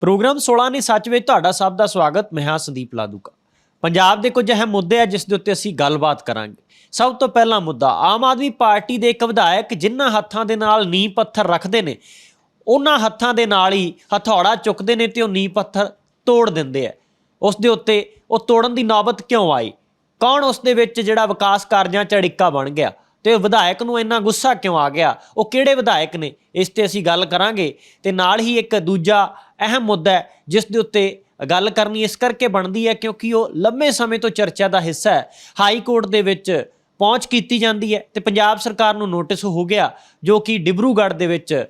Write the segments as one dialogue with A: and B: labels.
A: Programme 16 ਨੇ ਸੱਚ ਵਿੱਚ ਤੁਹਾਡਾ ਸਭ ਦਾ ਸਵਾਗਤ, ਮੈਂ ਹਾਂ ਸੰਦੀਪ ਲਾਦੂਕਾ। ਪੰਜਾਬ ਦੇ ਕੁਝ ਅਹਿਮ ਮੁੱਦੇ ਆ, ਜਿਸ ਦੇ ਉੱਤੇ ਅਸੀਂ ਗੱਲਬਾਤ ਕਰਾਂਗੇ। ਸਭ ਤੋਂ ਪਹਿਲਾ ਮੁੱਦਾ, ਆਮ ਆਦਮੀ ਪਾਰਟੀ ਦੇ ਇੱਕ ਵਿਧਾਇਕ ਜਿਨ੍ਹਾਂ ਹੱਥਾਂ ਦੇ ਨਾਲ ਨੀਂਹ ਪੱਥਰ ਰੱਖਦੇ ਨੇ, ਉਹਨਾਂ ਹੱਥਾਂ ਦੇ ਨਾਲ ਹੀ ਹਥੌੜਾ ਚੁੱਕਦੇ ਨੇ ਤੇ ਉਹ ਨੀਂਹ ਪੱਥਰ ਤੋੜ ਦਿੰਦੇ ਆ। ਉਸ ਦੇ ਉੱਤੇ ਉਹ ਤੋੜਨ ਦੀ ਨੌਬਤ ਕਿਉਂ ਆਈ? ਕੌਣ ਉਸ ਦੇ ਵਿੱਚ ਜਿਹੜਾ ਵਿਕਾਸ ਕਾਰਜਾਂ ਚ ਅੜਿੱਕਾ ਬਣ ਗਿਆ? ਤੇ ਵਿਧਾਇਕ ਨੂੰ ਇੰਨਾ ਗੁੱਸਾ ਕਿਉਂ ਆ ਗਿਆ? ਉਹ ਕਿਹੜੇ ਵਿਧਾਇਕ ਨੇ? ਇਸ ਤੇ ਅਸੀਂ ਗੱਲ ਕਰਾਂਗੇ। ਤੇ ਨਾਲ ਹੀ ਇੱਕ ਦੂਜਾ ਅਹਿਮ ਮੁੱਦਾ ਹੈ, ਜਿਸ ਦੇ ਉੱਤੇ ਗੱਲ ਕਰਨੀ ਇਸ ਕਰਕੇ ਬਣਦੀ ਹੈ ਕਿਉਂਕਿ ਉਹ ਲੰਮੇ ਸਮੇਂ ਤੋਂ ਚਰਚਾ ਦਾ ਹਿੱਸਾ ਹੈ। ਹਾਈ ਕੋਰਟ ਦੇ ਵਿੱਚ ਪਹੁੰਚ ਕੀਤੀ ਜਾਂਦੀ ਹੈ ਤੇ ਪੰਜਾਬ ਸਰਕਾਰ ਨੂੰ ਨੋਟਿਸ ਹੋ ਗਿਆ, ਜੋ ਕਿ ਡਿਬਰੂਗੜ੍ਹ ਦੇ ਵਿੱਚ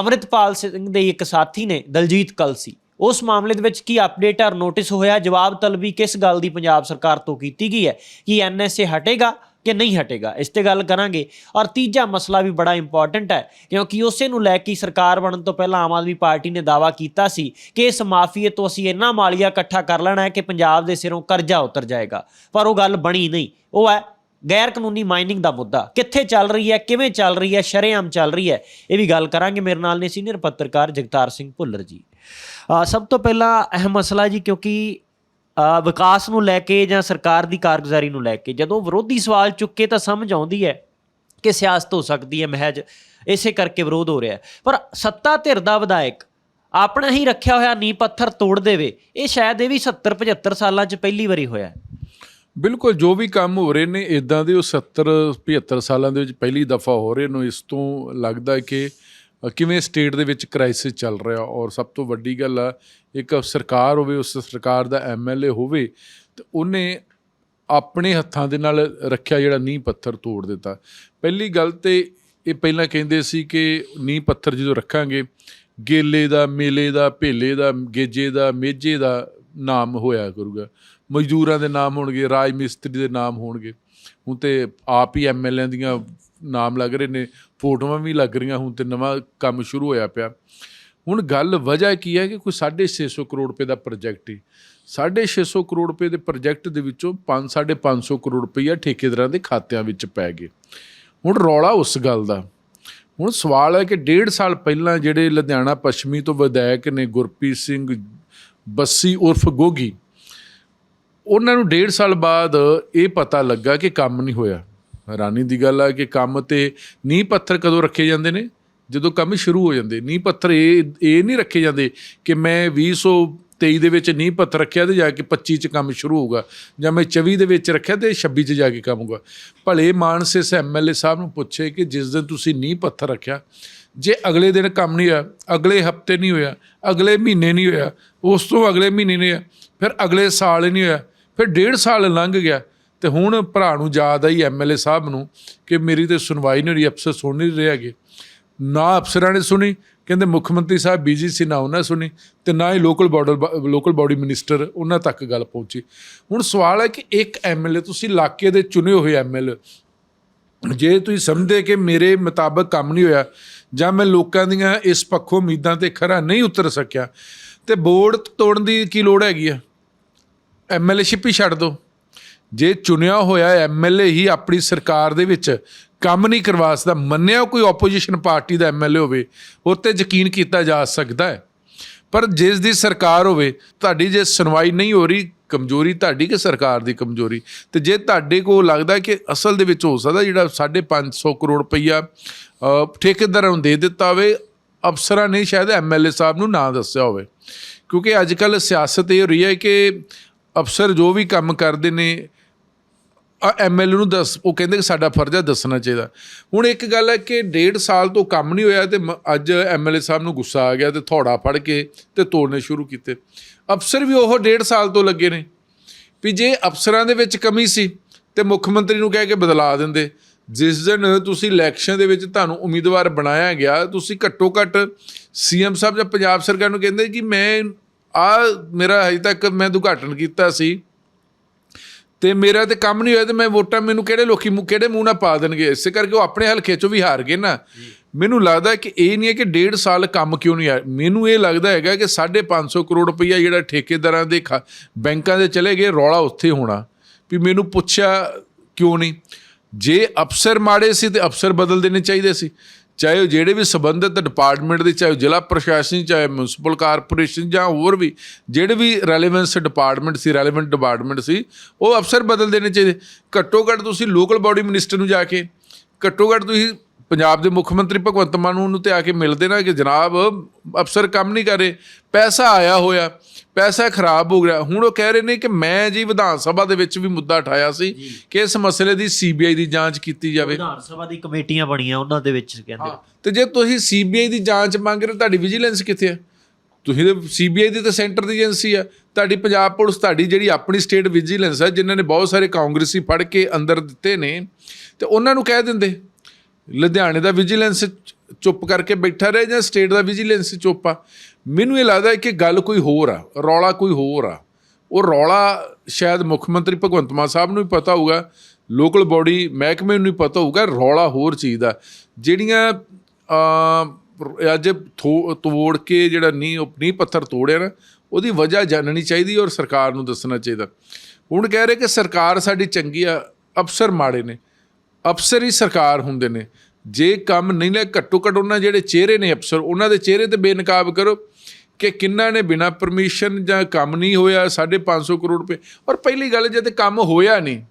A: ਅਮਰਿਤਪਾਲ ਸਿੰਘ ਦੇ ਇੱਕ ਸਾਥੀ ਨੇ, ਦਲਜੀਤ ਕਲਸੀ। ਉਸ ਮਾਮਲੇ ਦੇ ਵਿੱਚ ਕੀ ਅਪਡੇਟ ਔਰ ਨੋਟਿਸ ਹੋਇਆ? ਜਵਾਬ ਤਲਬੀ ਕਿਸ ਗੱਲ ਦੀ ਪੰਜਾਬ ਸਰਕਾਰ ਤੋਂ ਕੀਤੀ ਗਈ ਹੈ? ਕਿ ਐਨਐਸਏ ਹਟੇਗਾ? ਕਿ ਨਹੀਂ ਹਟੇਗਾ। ਇਸ ਤੇ ਗੱਲ ਕਰਾਂਗੇ। ਔਰ ਤੀਜਾ ਮਸਲਾ ਵੀ ਬੜਾ ਇੰਪੋਰਟੈਂਟ ਹੈ, ਕਿਉਂਕਿ ਉਸੇ ਨੂੰ ਲੈ ਕੇ ਸਰਕਾਰ ਬਣਨ ਤੋਂ ਪਹਿਲਾਂ ਆਮ ਆਦਮੀ ਪਾਰਟੀ ਨੇ ਦਾਵਾ ਕੀਤਾ ਸੀ ਕਿ ਇਸ ਮਾਫੀਏ ਤੋਂ ਅਸੀਂ ਇੰਨਾ ਮਾਲੀਆ ਇਕੱਠਾ ਕਰ ਲੈਣਾ ਹੈ ਕਿ ਪੰਜਾਬ ਦੇ ਸਿਰੋਂ ਕਰਜ਼ਾ ਉਤਰ ਜਾਏਗਾ। ਪਰ ਉਹ ਗੱਲ ਬਣੀ ਨਹੀਂ। ਉਹ ਹੈ ਗੈਰ ਕਾਨੂੰਨੀ ਮਾਈਨਿੰਗ ਦਾ ਮੁੱਦਾ। ਕਿੱਥੇ ਚੱਲ ਰਹੀ ਹੈ, ਕਿਵੇਂ ਚੱਲ ਰਹੀ ਹੈ, ਸ਼ਰੇਆਮ ਚੱਲ ਰਹੀ ਹੈ, ਇਹ ਵੀ ਗੱਲ ਕਰਾਂਗੇ। ਮੇਰੇ ਨਾਲ ਨੇ ਸੀਨੀਅਰ ਪੱਤਰਕਾਰ ਜਗਤਾਰ ਸਿੰਘ ਭੁੱਲਰ ਜੀ। ਸਭ ਤੋਂ ਪਹਿਲਾਂ ਅਹਿਮ ਮਸਲਾ ਜੀ, ਕਿਉਂਕਿ ਵਿਕਾਸ ਨੂੰ ਲੈ ਕੇ ਜਾਂ ਸਰਕਾਰ ਦੀ ਕਾਰਗੁਜ਼ਾਰੀ ਨੂੰ ਲੈ ਕੇ, ਜਦੋਂ ਵਿਰੋਧੀ ਸਵਾਲ ਚੁੱਕੇ ਤਾਂ ਸਮਝ ਆਉਂਦੀ ਹੈ ਕਿ ਸਿਆਸਤ ਹੋ ਸਕਦੀ ਹੈ ਮਹਿਜ, ਇਸੇ ਕਰਕੇ ਵਿਰੋਧ ਹੋ ਰਿਹਾ ਪਰ ਸੱਤਾ ਧਿਰ ਦਾ ਵਿਧਾਇਕ ਆਪਣਾ ਹੀ ਰੱਖਿਆ ਹੋਇਆ ਨੀ ਪੱਥਰ ਤੋੜ ਦੇਵੇ, ਇਹ ਸ਼ਾਇਦ ਇਹ ਵੀ 70 75 ਸਾਲਾਂ 'ਚ ਪਹਿਲੀ ਵਾਰੀ ਹੋਇਆ
B: ਬਿਲਕੁਲ, ਜੋ ਵੀ ਕੰਮ ਹੋ ਰਹੇ ਨੇ ਇਦਾਂ ਦੇ ਉਹ 70 75 ਸਾਲਾਂ ਦੇ ਵਿੱਚ ਪਹਿਲੀ ਦਫਾ ਹੋ ਰਹੇ ਨੂੰ, ਇਸ ਤੋਂ ਲੱਗਦਾ ਕਿ ਕਿਵੇਂ ਸਟੇਟ ਦੇ ਵਿੱਚ ਕ੍ਰਾਈਸਿਸ ਚੱਲ ਰਿਹਾ? ਔਰ ਸਭ ਤੋਂ ਵੱਡੀ ਗੱਲ ਆ, ਇੱਕ ਸਰਕਾਰ ਹੋਵੇ, ਉਸ ਸਰਕਾਰ ਦਾ ਐਮਐਲਏ ਹੋਵੇ, ਤੇ ਉਹਨੇ ਆਪਣੇ ਹੱਥਾਂ ਦੇ ਨਾਲ ਰੱਖਿਆ ਜਿਹੜਾ ਨੀਂਹ ਪੱਥਰ ਤੋੜ ਦਿੱਤਾ। ਪਹਿਲੀ ਗੱਲ ਤੇ ਇਹ ਪਹਿਲਾਂ ਕਹਿੰਦੇ ਸੀ ਕਿ ਨੀਂਹ ਪੱਥਰ ਜਦੋਂ ਰੱਖਾਂਗੇ, ਗੇਲੇ ਦਾ, ਮੇਲੇ ਦਾ, ਭੇਲੇ ਦਾ, ਗੇਜੇ ਦਾ, ਮੇਜੇ ਦਾ ਨਾਮ ਹੋਇਆ ਕਰੂਗਾ। ਮਜ਼ਦੂਰਾਂ ਦੇ ਨਾਮ ਹੋਣਗੇ, ਰਾਜ ਮਿਸਤਰੀ ਦੇ ਨਾਮ ਹੋਣਗੇ। ਹੁਣ ਤੇ ਆਪ ਹੀ ਐਮਐਲਏ ਦੀਆਂ ਨਾਮ ਲੱਗ ਰਹੇ ਨੇ। ਫੋਟੋਆਂ ਵੀ ਲੱਗ ਰਹੀਆਂ ਹੁਣ ਤੇ ਨਵਾਂ ਕੰਮ ਸ਼ੁਰੂ ਹੋਇਆ ਪਿਆ। ਹੁਣ ਗੱਲ ਵਜ੍ਹਾ ਕੀ ਹੈ ਕਿ ਕੋਈ 650 ਕਰੋੜ ਰੁਪਏ ਦਾ ਪ੍ਰੋਜੈਕਟ ਹੀ। 650 ਕਰੋੜ ਰੁਪਏ ਦੇ ਪ੍ਰੋਜੈਕਟ ਦੇ ਵਿੱਚੋਂ 5 550 ਕਰੋੜ ਰੁਪਈਆ ਠੇਕੇਦਾਰਾਂ ਦੇ ਖਾਤਿਆਂ ਵਿੱਚ ਪੈ ਗਏ। ਹੁਣ ਰੌਲਾ ਉਸ ਗੱਲ ਦਾ। ਹੁਣ ਸਵਾਲ ਹੈ ਕਿ ਡੇਢ ਸਾਲ ਪਹਿਲਾਂ ਜਿਹੜੇ ਲੁਧਿਆਣਾ ਪੱਛਮੀ ਤੋਂ ਵਿਧਾਇਕ ਨੇ ਗੁਰਪ੍ਰੀਤ ਸਿੰਘ ਬੱਸੀ ਉਰਫ ਗੋਗੀ, ਉਹਨਾਂ ਨੂੰ ਡੇਢ ਸਾਲ ਬਾਅਦ ਇਹ ਪਤਾ ਲੱਗਾ ਕਿ ਕੰਮ ਨਹੀਂ ਹੋਇਆ। ਹੈਰਾਨੀ ਦੀ ਗੱਲ ਆ ਕਿ ਕੰਮ ਤੇ ਨੀਂਹ ਪੱਥਰ ਕਦੋਂ ਰੱਖੇ ਜਾਂਦੇ ਨੇ? ਜਦੋਂ ਕੰਮ ਸ਼ੁਰੂ ਹੋ ਜਾਂਦੇ। ਨੀਂਹ ਪੱਥਰ ਇਹ ਇਹ ਨਹੀਂ ਰੱਖੇ ਜਾਂਦੇ ਕਿ ਮੈਂ 2023 ਦੇ ਵਿੱਚ ਨੀਂਹ ਪੱਥਰ ਰੱਖਿਆ ਤੇ ਜਾ ਕੇ 25 ਚ ਕੰਮ ਸ਼ੁਰੂ ਹੋਊਗਾ ਜਾਂ ਮੈਂ 24 ਦੇ ਵਿੱਚ ਰੱਖਿਆ ਤੇ 26 ਚ ਜਾ ਕੇ ਕੰਮ ਹੋਊਗਾ। ਭਲੇ ਮਾਨਸ ਇਸ ਐਮਐਲਏ ਸਾਹਿਬ ਨੂੰ ਪੁੱਛੇ ਕਿ ਜਿਸ ਦਿਨ ਤੁਸੀਂ ਨੀਂਹ ਪੱਥਰ ਰੱਖਿਆ, ਜੇ ਅਗਲੇ ਦਿਨ ਕੰਮ ਨਹੀਂ ਹੋਇਆ, ਅਗਲੇ ਹਫ਼ਤੇ ਨਹੀਂ ਹੋਇਆ, ਅਗਲੇ ਮਹੀਨੇ ਨਹੀਂ ਹੋਇਆ, ਉਸ ਤੋਂ ਅਗਲੇ ਮਹੀਨੇ ਨਹੀਂ ਹੋਇਆ, ਫਿਰ ਅਗਲੇ ਸਾਲ ਨਹੀਂ ਹੋਇਆ, ਫਿਰ ਡੇਢ ਸਾਲ ਲੰਘ ਗਿਆ ਤੇ ਹੁਣ ਭਰਾ ਨੂੰ ਯਾਦ ਆਈ ਐਮਐਲਏ ਸਾਹਿਬ ਨੂੰ ਕਿ ਮੇਰੀ ਤੇ ਸੁਣਵਾਈ ਨਹੀਂ ਰਹੀ, ਅਫਸਰ ਸੁਣ ਨਹੀਂ ਰਹੇ ਹੈਗੇ। ਨਾ ਅਫਸਰਾਂ ਨੇ ਸੁਣੀ, ਕਹਿੰਦੇ ਮੁੱਖ ਮੰਤਰੀ ਸਾਹਿਬ ਬੀਜੀ ਸੀ, ਨਾ ਉਹਨਾਂ ਸੁਣੀ ਤੇ ਨਾ ਹੀ local border local body minister ਉਹਨਾਂ ਤੱਕ ਗੱਲ ਪਹੁੰਚੀ। ਹੁਣ ਸਵਾਲ ਹੈ ਕਿ ਇੱਕ ਐਮਐਲਏ ਤੁਸੀਂ ਇਲਾਕੇ ਦੇ ਚੁਣੇ ਹੋਏ ਐਮਐਲਏ ਜੇ ਤੁਸੀਂ ਸਮਝਦੇ ਕਿ ਮੇਰੇ ਮੁਤਾਬਕ ਕੰਮ ਨਹੀਂ ਹੋਇਆ ਜਾਂ ਮੈਂ ਲੋਕਾਂ ਦੀਆਂ ਇਸ ਪੱਖੋਂ ਉਮੀਦਾਂ ਤੇ ਖਰਾ ਨਹੀਂ ਉਤਰ ਸਕਿਆ, ਤੇ ਬੋਰਡ ਤੋੜਨ ਦੀ ਕੀ ਲੋੜ ਹੈਗੀ ਆ? ਐਮਐਲਏਸ਼ਿਪ ਹੀ ਛੱਡ ਦਿਓ। ਜੇ ਚੁਣਿਆ ਹੋਇਆ ਐਮਐਲਏ ਹੀ ਆਪਣੀ ਸਰਕਾਰ ਦੇ ਵਿੱਚ ਕੰਮ ਨਹੀਂ ਕਰਵਾ ਸਕਦਾ, ਮੰਨਿਆ ਕੋਈ ਆਪੋਜੀਸ਼ਨ ਪਾਰਟੀ ਦਾ ਐਮਐਲਏ ਹੋਵੇ, ਉਹ ਤੇ ਯਕੀਨ ਕੀਤਾ ਜਾ ਸਕਦਾ ਹੈ। ਪਰ ਜਿਸ ਦੀ ਸਰਕਾਰ ਹੋਵੇ, ਤੁਹਾਡੀ ਜੇ ਸੁਣਵਾਈ ਨਹੀਂ ਹੋ ਰਹੀ, ਕਮਜ਼ੋਰੀ ਤੁਹਾਡੀ ਕਿ ਸਰਕਾਰ ਦੀ ਕਮਜ਼ੋਰੀ? ਤੇ ਜੇ ਤੁਹਾਡੇ ਕੋਲ ਲੱਗਦਾ ਕਿ ਅਸਲ ਦੇ ਵਿੱਚ ਹੋ ਸਕਦਾ ਜਿਹੜਾ 550 ਕਰੋੜ ਰੁਪਈਆ ਠੇਕੇਦਾਰਾਂ ਨੂੰ ਦੇ ਦਿੱਤਾ ਹੋਵੇ, ਅਫਸਰਾਂ ਨੇ ਸ਼ਾਇਦ ਐਮਐਲਏ ਸਾਹਿਬ ਨੂੰ ਨਾ ਦੱਸਿਆ ਹੋਵੇ। ਕਿਉਂਕਿ ਅੱਜ ਕੱਲ ਸਿਆਸਤ ਇਹ ਹੋ ਰਹੀ ਹੈ ਕਿ ਅਫਸਰ ਜੋ ਵੀ ਕੰਮ ਕਰਦੇ ਨੇ ਐਮਐਲਏ ਨੂੰ ਦੱਸ, ਉਹ ਕਹਿੰਦੇ ਕਿ ਸਾਡਾ ਫਰਜ਼ ਹੈ ਦੱਸਣਾ ਚਾਹੀਦਾ। ਹੁਣ ਇੱਕ ਗੱਲ ਹੈ ਕਿ ਡੇਢ ਸਾਲ ਤੋਂ ਕੰਮ ਨਹੀਂ ਹੋਇਆ ਤੇ ਮ- ਅੱਜ ਐਮਐਲਏ ਸਾਹਿਬ ਨੂੰ ਗੁੱਸਾ ਆ ਗਿਆ ਤੇ ਥੋੜਾ ਫੜ ਕੇ ਤੇ ਤੋੜਨੇ ਸ਼ੁਰੂ ਕੀਤੇ। ਅਫਸਰ ਵੀ ਉਹ ਡੇਢ ਸਾਲ ਤੋਂ ਲੱਗੇ ਨੇ। ਵੀ ਜੇ ਅਫਸਰਾਂ ਦੇ ਵਿੱਚ ਕਮੀ ਸੀ ਤੇ ਮੁੱਖ ਮੰਤਰੀ ਨੂੰ ਕਹਿ ਕੇ ਬਦਲਾ ਦਿੰਦੇ, ਜਿਸ ਦਿਨ ਤੁਸੀਂ ਇਲੈਕਸ਼ਨ ਦੇ ਵਿੱਚ ਤੁਹਾਨੂੰ ਉਮੀਦਵਾਰ ਬਣਾਇਆ ਗਿਆ, ਤੁਸੀਂ ਘੱਟੋ ਘੱਟ ਸੀਐਮ ਸਾਹਿਬ ਜਾਂ ਪੰਜਾਬ ਸਰਕਾਰ ਨੂੰ ਕਹਿੰਦੇ ਕਿ ਮੈਂ ਆ ਮੇਰਾ ਹਜੇ ਤੱਕ ਮੈਂ ਉਦਘਾਟਨ ਕੀਤਾ ਸੀ। ਤੇ ਮੇਰਾ ਤੇ ਕੰਮ ਨਹੀਂ ਹੋਇਆ ਤੇ ਮੈਂ ਵੋਟਾਂ ਮੈਨੂੰ ਕਿਹੜੇ ਲੋਕੀ ਮੂੰਹ ਕਿਹੜੇ ਮੂੰਹ ਨਾਲ ਪਾ ਦੇਣਗੇ? ਇਸੇ ਕਰਕੇ ਉਹ ਆਪਣੇ ਹਲਕੇ ਚੋਂ ਵੀ ਹਾਰ ਗਏ ਨਾ। ਮੈਨੂੰ ਲੱਗਦਾ ਕਿ ਇਹ ਨਹੀਂ ਹੈ ਕਿ ਡੇਢ ਸਾਲ ਕੰਮ ਕਿਉਂ ਨਹੀਂ ਆਇਆ ਮੈਨੂੰ ਇਹ ਲੱਗਦਾ ਹੈਗਾ ਕਿ 550 ਕਰੋੜ ਰੁਪਈਆ ਜਿਹੜਾ ਠੇਕੇਦਾਰਾਂ ਦੇ ਬੈਂਕਾਂ ਦੇ ਚਲੇ ਗਏ ਰੌਲਾ ਉੱਥੇ ਹੋਣਾ। ਵੀ ਮੈਨੂੰ ਪੁੱਛਿਆ ਕਿਉਂ ਨਹੀਂ? ਜੇ ਅਫਸਰ ਮਾੜੇ ਸੀ ਤੇ ਅਫਸਰ ਬਦਲ ਦੇਣੇ ਚਾਹੀਦੇ ਸੀ। ਚਾਹੇ ਉਹ ਜਿਹੜੇ ਵੀ ਸੰਬੰਧਿਤ ਡਿਪਾਰਟਮੈਂਟ ਦੇ, ਚਾਹੇ ਉਹ ਜ਼ਿਲ੍ਹਾ ਪ੍ਰਸ਼ਾਸਨ, ਚਾਹੇ ਮਿਊਨਿਸਪਲ ਕਾਰਪੋਰੇਸ਼ਨ ਜਾਂ ਹੋਰ ਵੀ, ਜਿਹੜੇ ਵੀ ਰੈਲੇਵੈਂਸ ਡਿਪਾਰਟਮੈਂਟ ਸੀ ਰੈਲੇਵੈਂਟ ਡਿਪਾਰਟਮੈਂਟ ਸੀ, ਉਹ ਅਫਸਰ ਬਦਲ ਦੇਣੇ ਚਾਹੀਦੇ ਘੱਟੋ ਘੱਟ ਤੁਸੀਂ ਲੋਕਲ ਬਾਡੀ ਮਿਨਿਸਟਰ ਨੂੰ ਜਾ ਕੇ, ਘੱਟੋ ਘੱਟ ਤੁਸੀਂ ਪੰਜਾਬ ਦੇ ਮੁੱਖ ਮੰਤਰੀ ਭਗਵੰਤ ਮਾਨ ਨੂੰ ਤੇ ਆ ਕੇ ਮਿਲਦੇ ਨਾ ਕਿ ਜਨਾਬ ਅਫਸਰ ਕੰਮ ਨਹੀਂ ਕਰ ਰਹੇ, ਪੈਸਾ ਆਇਆ ਹੋਇਆ ਪੈਸਾ ਖਰਾਬ ਹੋ ਗਿਆ। ਹੁਣ ਉਹ ਕਹਿ ਰਹੇ ਨੇ ਕਿ ਮੈਂ ਜੀ ਵਿਧਾਨ ਸਭਾ ਦੇ ਵਿੱਚ ਵੀ ਮੁੱਦਾ ਉਠਾਇਆ ਸੀ ਕਿ ਇਸ ਮਸਲੇ ਦੀ ਸੀਬੀਆਈ ਦੀ ਜਾਂਚ ਕੀਤੀ ਜਾਵੇ।
A: ਵਿਧਾਨ ਸਭਾ ਦੀ ਕਮੇਟੀਆਂ ਬਣੀਆਂ ਉਹਨਾਂ ਦੇ ਵਿੱਚ ਕਹਿੰਦੇ
B: ਤੇ ਜੇ ਤੁਸੀਂ ਸੀਬੀਆਈ ਦੀ ਜਾਂਚ ਮੰਗ ਰਹੇ ਹੋ, ਤੁਹਾਡੀ ਵਿਜੀਲੈਂਸ ਕਿੱਥੇ ਹੈ ਤੁਸੀਂ ਤੇ ਸੀਬੀਆਈ ਦੀ ਤਾਂ ਸੈਂਟਰ ਦੀ ਏਜੰਸੀ ਆ। ਤੁਹਾਡੀ ਪੰਜਾਬ ਪੁਲਿਸ ਤੁਹਾਡੀ ਜਿਹੜੀ ਆਪਣੀ ਸਟੇਟ ਵਿਜੀਲੈਂਸ ਹੈ ਜਿਨ੍ਹਾਂ ਨੇ ਬਹੁਤ ਸਾਰੇ ਕਾਂਗਰਸੀ ਫੜ ਕੇ ਅੰਦਰ ਦਿੱਤੇ ਨੇ ਤੇ ਉਹਨਾਂ ਨੂੰ ਕਹਿ ਦਿੰਦੇ ਲੁਧਿਆਣੇ ਦਾ ਵਿਜੀਲੈਂਸ ਚੁੱਪ ਕਰਕੇ ਬੈਠਾ ਰਹੇ ਜਾਂ ਸਟੇਟ ਦਾ ਵਿਜੀਲੈਂਸ ਚੁੱਪ ਆ? ਮੈਨੂੰ ਇਹ ਲੱਗਦਾ ਕਿ ਗੱਲ ਕੋਈ ਹੋਰ ਆ, ਰੌਲਾ ਕੋਈ ਹੋਰ ਆ। ਉਹ ਰੌਲਾ ਸ਼ਾਇਦ ਮੁੱਖ ਮੰਤਰੀ ਭਗਵੰਤ ਮਾਨ ਸਾਹਿਬ ਨੂੰ ਵੀ ਪਤਾ ਹੋਊਗਾ ਲੋਕਲ ਬਾਡੀ ਮਹਿਕਮੇ ਨੂੰ ਵੀ ਪਤਾ ਹੋਊਗਾ, ਰੌਲਾ ਹੋਰ ਚੀਜ਼ ਦਾ। ਜਿਹੜੀਆਂ ਅੱਜ ਥੋ- ਤੋੜ ਕੇ ਜਿਹੜਾ ਨੀ ਨੀ ਪੱਥਰ ਤੋੜਿਆ ਨਾ, ਉਹਦੀ ਵਜ੍ਹਾ ਜਾਣਨੀ ਚਾਹੀਦੀ ਔਰ ਸਰਕਾਰ ਨੂੰ ਦੱਸਣਾ ਚਾਹੀਦਾ। ਹੁਣ ਕਹਿ ਰਹੇ ਕਿ ਸਰਕਾਰ ਸਾਡੀ ਚੰਗੀ ਆ, ਅਫਸਰ ਮਾੜੇ ਨੇ, ਅਫਸਰ ਹੀ ਸਰਕਾਰ ਹੁੰਦੇ ਨੇ। ਜੇ ਕੰਮ ਨਹੀਂ ਲੈ, ਘੱਟੋ ਘੱਟ ਉਹਨਾਂ ਜਿਹੜੇ ਚਿਹਰੇ ਨੇ ਅਫਸਰ, ਉਹਨਾਂ ਦੇ ਚਿਹਰੇ ਤੇ ਬੇਨਕਾਬ ਕਰੋ ਕਿ ਕਿੰਨਾ ਨੇ ਬਿਨਾ ਪਰਮਿਸ਼ਨ ਜਾਂ ਕੰਮ ਨਹੀਂ ਹੋਇਆ 550 ਕਰੋੜ ਰੁਪਏ। ਔਰ ਪਹਿਲੀ ਗੱਲ, ਜੇ ਤੇ ਕੰਮ ਹੋਇਆ ਨਹੀਂ,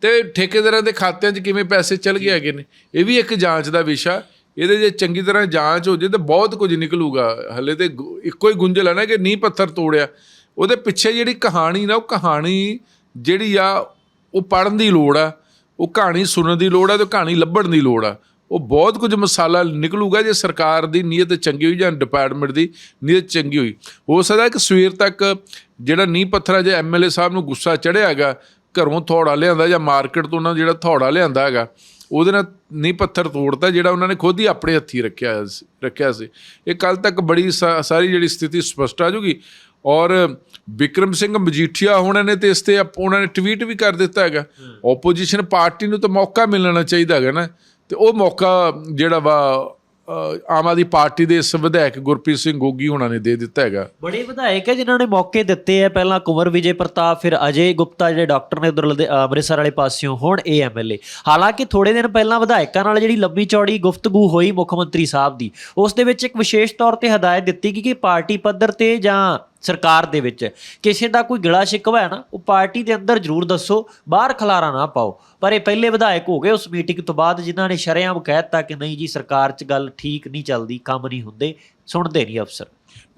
B: ਤੇ ਠੇਕੇਦਾਰਾਂ ਦੇ ਖਾਤਿਆਂ 'ਚ ਕਿਵੇਂ ਪੈਸੇ ਚਲ ਗਏ ਹੈਗੇ ਨੇ? ਇਹ ਵੀ ਇੱਕ ਜਾਂਚ ਦਾ ਵਿਸ਼ਾ। ਇਹਦੇ ਜੇ ਚੰਗੀ ਤਰ੍ਹਾਂ ਜਾਂਚ ਹੋ ਜੇ, ਤਾਂ ਬਹੁਤ ਕੁਝ ਨਿਕਲੂਗਾ। ਹਲੇ ਤੇ ਗੁ- ਇੱਕੋ ਹੀ ਗੁੰਝਲ ਹੈ ਨਾ ਕਿ ਨੀ ਪੱਥਰ ਤੋੜਿਆ। ਉਹਦੇ ਪਿੱਛੇ ਜਿਹੜੀ ਕਹਾਣੀ ਨਾ, ਉਹ ਕਹਾਣੀ ਜਿਹੜੀ ਆ, ਉਹ ਪੜਨ ਦੀ ਲੋੜ ਆ। ਉਹ ਕਹਾਣੀ ਸੁਣਨ ਦੀ ਲੋੜ ਆ ਤੇ ਕਹਾਣੀ ਲੱਭਣ ਦੀ ਲੋੜ ਆ। ਉਹ ਬਹੁਤ ਕੁਝ ਮਸਾਲਾ ਨਿਕਲੂਗਾ ਜੇ ਸਰਕਾਰ ਦੀ ਨੀਅਤ ਚੰਗੀ ਹੋਈ ਜਾਂ ਡਿਪਾਰਟਮੈਂਟ ਦੀ ਨੀਅਤ ਚੰਗੀ ਹੋਈ। ਹੋ ਸਕਦਾ ਕਿ ਸਵੇਰ ਤੱਕ ਜਿਹੜਾ ਨੀਂਹ ਪੱਥਰਾ ਜੇ ਐਮਐਲਏ ਸਾਹਿਬ ਨੂੰ ਗੁੱਸਾ ਚੜਿਆ ਹੈਗਾ, ਘਰੋਂ ਥੋੜਾ ਲਿਆਂਦਾ ਜਾਂ ਮਾਰਕੀਟ ਤੋਂ ਉਹਨਾਂ ਜਿਹੜਾ ਥੋੜਾ ਲਿਆਂਦਾ ਹੈਗਾ, ਉਹਦੇ ਨਾਲ ਨੀਂਹ ਪੱਥਰ ਤੋੜਤਾ ਜਿਹੜਾ ਉਹਨਾਂ ਨੇ ਖੁਦ ਹੀ ਆਪਣੇ ਹੱਥੀ ਰੱਖਿਆ ਸੀ- ਰੱਖਿਆ ਸੀ। ਇਹ ਕੱਲ ਤੱਕ ਬੜੀ ਸਾ- ਸਾਰੀ ਜਿਹੜੀ ਸਥਿਤੀ ਸਪਸ਼ਟ ਆ ਜੂਗੀ ਔਰ ਵਿਕਰਮ ਸਿੰਘ ਮਜੀਠੀਆ ਉਹਨਾਂ ਨੇ ਤੇ ਇਸ ਤੇ ਉਹਨਾਂ ਨੇ ਟਵੀਟ ਵੀ ਕਰ ਦਿੱਤਾ ਹੈਗਾ। ਆਪੋਜੀਸ਼ਨ ਪਾਰਟੀ ਨੂੰ ਤਾਂ ਮੌਕਾ ਮਿਲਣਾ ਚਾਹੀਦਾ ਹੈਗਾ ਨਾ। ਤੇ ਉਹ ਮੌਕਾ ਜਿਹੜਾ ਵਾ ਆਮ ਆਦਮੀ ਪਾਰਟੀ ਦੇ ਇਸ ਵਿਧਾਇਕ ਗੁਰਪ੍ਰੀਤ ਸਿੰਘ ਗੋਗੀ ਉਹਨਾਂ ਨੇ ਦੇ ਦਿੱਤਾ ਹੈਗਾ।
A: ਬੜੇ ਵਿਧਾਇਕ ਹੈ ਜਿਨ੍ਹਾਂ ਨੇ ਮੌਕੇ ਦਿੱਤੇ ਆ। ਪਹਿਲਾਂ ਕੁੰਵਰ ਵਿਜੇ ਪ੍ਰਤਾਪ ਫਿਰ ਅਜੇ ਗੁਪਤਾ ਜਿਹੜੇ ਡਾਕਟਰ ਨੇ ਉਧਰ ਅੰਮ੍ਰਿਤਸਰ ਵਾਲੇ ਪਾਸਿਓਂ ਹੁਣ ਇਹ ਐਮਐਲਏ ਹਾਲਾਂਕਿ ਥੋੜੇ ਦਿਨ ਪਹਿਲਾਂ ਵਿਧਾਇਕਾਂ ਨਾਲ ਜਿਹੜੀ ਲੰਬੀ ਚੌੜੀ ਗੁਫ਼ਤਗੂ ਹੋਈ ਮੁੱਖ ਮੰਤਰੀ ਸਾਹਿਬ ਦੀ ਉਸ ਦੇ ਵਿੱਚ ਇੱਕ ਵਿਸ਼ੇਸ਼ ਤੌਰ ਤੇ ਹਦਾਇਤ ਦਿੱਤੀ ਕਿ ਪਾਰਟੀ ਪੱਧਰ ਤੇ ਜਾਂ ਸਰਕਾਰ ਦੇ ਵਿੱਚ। ਕਿਸੇ ਦਾ ਕੋਈ ਗਿਲਾ ਸ਼ਿਕਵਾ ਹੈ ਨਾ, ਉਹ ਪਾਰਟੀ ਦੇ ਅੰਦਰ ਜ਼ਰੂਰ ਦੱਸੋ, ਬਾਹਰ ਖਲਾਰਾ ਨਾ ਪਾਓ। ਪਰ ਇਹ ਪਹਿਲੇ ਵਿਧਾਇਕ ਹੋ ਗਏ ਉਸ ਮੀਟਿੰਗ ਤੋਂ ਬਾਅਦ ਜਿਨ੍ਹਾਂ ਨੇ ਸ਼ਰੇਆਮ ਕਹਿ ਦਿੱਤਾ ਕਿ ਨਹੀਂ ਜੀ, ਸਰਕਾਰ 'ਚ ਗੱਲ ਠੀਕ ਨਹੀਂ ਚੱਲਦੀ, ਕੰਮ ਨਹੀਂ ਹੁੰਦੇ, ਸੁਣਦੇ ਨਹੀਂ ਅਫਸਰ।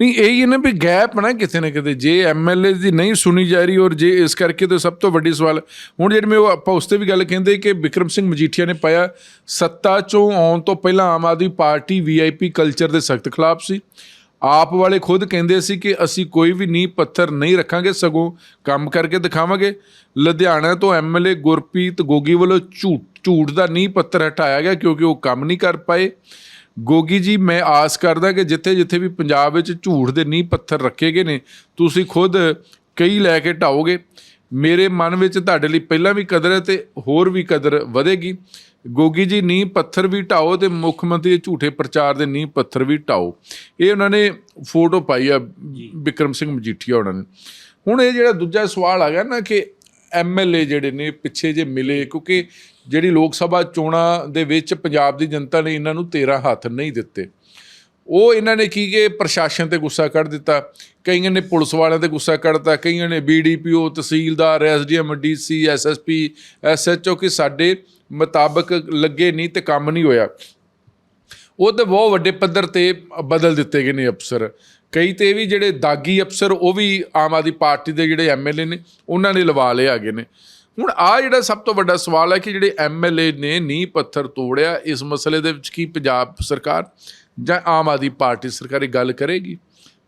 B: ਨਹੀਂ ਇਹ ਹੀ ਨਾ ਵੀ ਗੈਪ ਨਾ ਕਿਤੇ ਨਾ ਕਿਤੇ, ਜੇ ਐਮਐਲਏ ਦੀ ਨਹੀਂ ਸੁਣੀ ਜਾ ਰਹੀ ਔਰ ਜੇ ਇਸ ਕਰਕੇ ਤਾਂ ਸਭ ਤੋਂ ਵੱਡੀ ਸਵਾਲ, ਹੁਣ ਜਿਹੜੀ ਮੈਂ ਉਹ ਆਪਾਂ ਉਸ ਤੇ ਵੀ ਗੱਲ ਕਹਿੰਦੇ ਕਿ ਵਿਕਰਮ ਸਿੰਘ ਮਜੀਠੀਆ ਨੇ ਪਾਇਆ, ਸੱਤਾ ਚੋਂ ਆਉਣ ਤੋਂ ਪਹਿਲਾਂ Aam Aadmi party VIP culture ਦੇ ਸਖਤ ਖਿਲਾਫ ਸੀ। ਆਪ ਵਾਲੇ ਖੁਦ ਕਹਿੰਦੇ ਸੀ ਕਿ ਅਸੀਂ ਕੋਈ ਵੀ ਨੀਂਹ ਪੱਥਰ ਨਹੀਂ ਰੱਖਾਂਗੇ, ਸਗੋਂ ਕੰਮ ਕਰਕੇ ਦਿਖਾਵਾਂਗੇ। ਲੁਧਿਆਣਾ ਤੋਂ ਐਮਐਲਏ ਗੁਰਪ੍ਰੀਤ ਗੋਗੀ ਵੱਲੋਂ ਝੂਠ ਝੂਠ ਦਾ ਨੀਂਹ ਪੱਥਰ ਹਟਾਇਆ ਗਿਆ ਕਿਉਂਕਿ ਉਹ ਕੰਮ ਨਹੀਂ ਕਰ ਪਾਏ। ਗੋਗੀ ਜੀ, ਮੈਂ ਆਸ ਕਰਦਾ ਕਿ ਜਿੱਥੇ ਜਿੱਥੇ ਵੀ ਪੰਜਾਬ ਵਿੱਚ ਝੂਠ ਦੇ ਨੀਂਹ ਪੱਥਰ ਰੱਖੇ ਗਏ ਨੇ, ਤੁਸੀਂ ਖੁਦ ਕਈ ਲੈ ਕੇ ਢਾਓਗੇ। ਮੇਰੇ ਮਨ ਵਿੱਚ ਤੁਹਾਡੇ ਲਈ ਪਹਿਲਾਂ ਵੀ ਕਦਰ ਹੈ ਤੇ ਹੋਰ ਵੀ ਕਦਰ ਵਧੇਗੀ। ਗੋਗੀ ਜੀ ਨੀਂਹ ਪੱਥਰ ਵੀ ਢਾਓ ਤੇ ਮੁੱਖ ਮੰਤਰੀ ਦੇ ਝੂਠੇ ਪ੍ਰਚਾਰ ਦੇ ਨੀਂਹ ਪੱਥਰ ਵੀ ਢਾਓ। ਇਹ ਉਹਨਾਂ ਨੇ ਫੋਟੋ ਪਾਈ ਆ ਵਿਕਰਮ ਸਿੰਘ ਮਜੀਠੀਆ ਉਹਨਾਂ ਨੇ। ਹੁਣ ਇਹ ਜਿਹੜਾ ਦੂਜਾ ਸਵਾਲ ਆ ਗਿਆ ਨਾ ਕਿ ਐਮਐਲਏ ਜਿਹੜੇ ਨੇ ਪਿੱਛੇ ਜੇ ਮਿਲੇ ਕਿਉਂਕਿ ਜਿਹੜੀ ਲੋਕ ਸਭਾ ਚੋਣਾਂ ਦੇ ਵਿੱਚ ਪੰਜਾਬ ਦੀ ਜਨਤਾ ਨੇ ਇਹਨਾਂ ਨੂੰ 13 ਹੱਥ ਨਹੀਂ ਦਿੱਤੇ। ਉਹ ਇਹਨਾਂ ਨੇ ਕੀ ਕਿ ਪ੍ਰਸ਼ਾਸਨ ਤੇ ਗੁੱਸਾ ਕੱਢ ਦਿੱਤਾ। ਕਈਆਂ ਨੇ ਪੁਲਿਸ ਵਾਲਿਆਂ ਤੇ ਗੁੱਸਾ ਕੱਢਤਾ ਕਈਆਂ ਨੇ ਬੀਡੀਪੀਓ ਤਹਿਸੀਲਦਾਰ ਐਸਡੀਐਮ ਡੀਸੀ ਐਸਐਸਪੀ ਐਸਐਚਓ ਕਿ ਸਾਡੇ ਮੁਤਾਬਕ ਲੱਗੇ ਨਹੀਂ ਤੇ ਕੰਮ ਨਹੀਂ ਹੋਇਆ। ਉਹ ਤੇ ਬਹੁਤ ਵੱਡੇ ਪੱਧਰ ਤੇ ਬਦਲ ਦਿੱਤੇ ਗਏ ਨੇ ਅਫਸਰ। ਕਈ ਤੇ ਇਹ ਵੀ ਜਿਹੜੇ ਦਾਗੀ ਅਫਸਰ, ਉਹ ਵੀ ਆਮ ਆਦਮੀ ਪਾਰਟੀ ਦੇ ਜਿਹੜੇ ਐਮਐਲਏ ਨੇ, ਉਹਨਾਂ ਨੇ ਲਵਾ ਲਏ ਹੈਗੇ ਨੇ। ਹੁਣ ਆ ਜਿਹੜਾ ਸਭ ਤੋਂ ਵੱਡਾ ਸਵਾਲ ਹੈ ਕਿ ਜਿਹੜੇ ਐਮਐਲਏ ਨੇ ਨੀਂਹ ਪੱਥਰ ਤੋੜਿਆ, ਇਸ ਮਸਲੇ ਦੇ ਵਿੱਚ ਕੀ ਪੰਜਾਬ ਸਰਕਾਰ ਜਾਂ ਆਮ ਆਦਮੀ ਪਾਰਟੀ ਸਰਕਾਰੀ ਗੱਲ ਕਰੇਗੀ?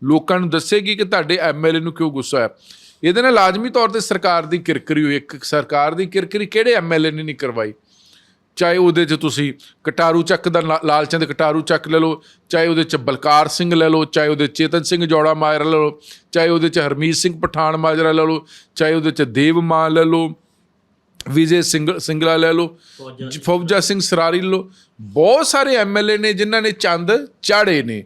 B: ਲੋਕਾਂ ਨੂੰ ਦੱਸੇਗੀ ਕਿ ਤੁਹਾਡੇ ਐਮਐਲਏ ਨੂੰ ਕਿਉਂ ਗੁੱਸਾ ਹੈ ਇਹਦੇ ਨਾਲ ਲਾਜ਼ਮੀ ਤੌਰ ਤੇ ਸਰਕਾਰ ਦੀ ਕਿਰਕਰੀ ਹੋਈ, ਇੱਕ ਸਰਕਾਰ ਦੀ ਕਿਰਕਰੀ ਕਿਹੜੇ ਐਮਐਲਏ ਨੇ ਨਹੀਂ ਕਰਵਾਈ? ਚਾਹੇ ਉਹਦੇ 'ਚ ਤੁਸੀਂ ਕਟਾਰੂ ਚੱਕ ਦਾ ਲਾ- ਲਾਲ ਕਟਾਰੂ ਚੱਕ ਲੈ ਲਓ, ਚਾਹੇ ਉਹਦੇ 'ਚ ਬਲਕਾਰ ਸਿੰਘ ਲੈ ਲਓ, ਚਾਹੇ ਉਹਦੇ ਚੇਤਨ ਸਿੰਘ ਜੋੜਾ ਮਾਜਰਾ ਲੈ ਲਓ, ਚਾਹੇ ਉਹਦੇ 'ਚ ਹਰਮੀਤ ਸਿੰਘ ਪਠਾਨ ਮਾਜਰਾ ਲੈ ਲਓ, ਚਾਹੇ ਉਹਦੇ 'ਚ ਦੇਵ ਮਾਨ ਲੈ ਲਓ ਵਿਜੇ ਸਿੰਘ ਸਿੰਗਲਾ ਲੈ ਲਓ ਫੌਜਾ ਸਿੰਘ ਸਰਾਰੀ ਲੈ ਲਓ। ਬਹੁਤ ਸਾਰੇ ਐਮਐਲਏ ਨੇ ਜਿਨ੍ਹਾਂ ਨੇ ਚੰਦ ਚਾੜੇ ਨੇ।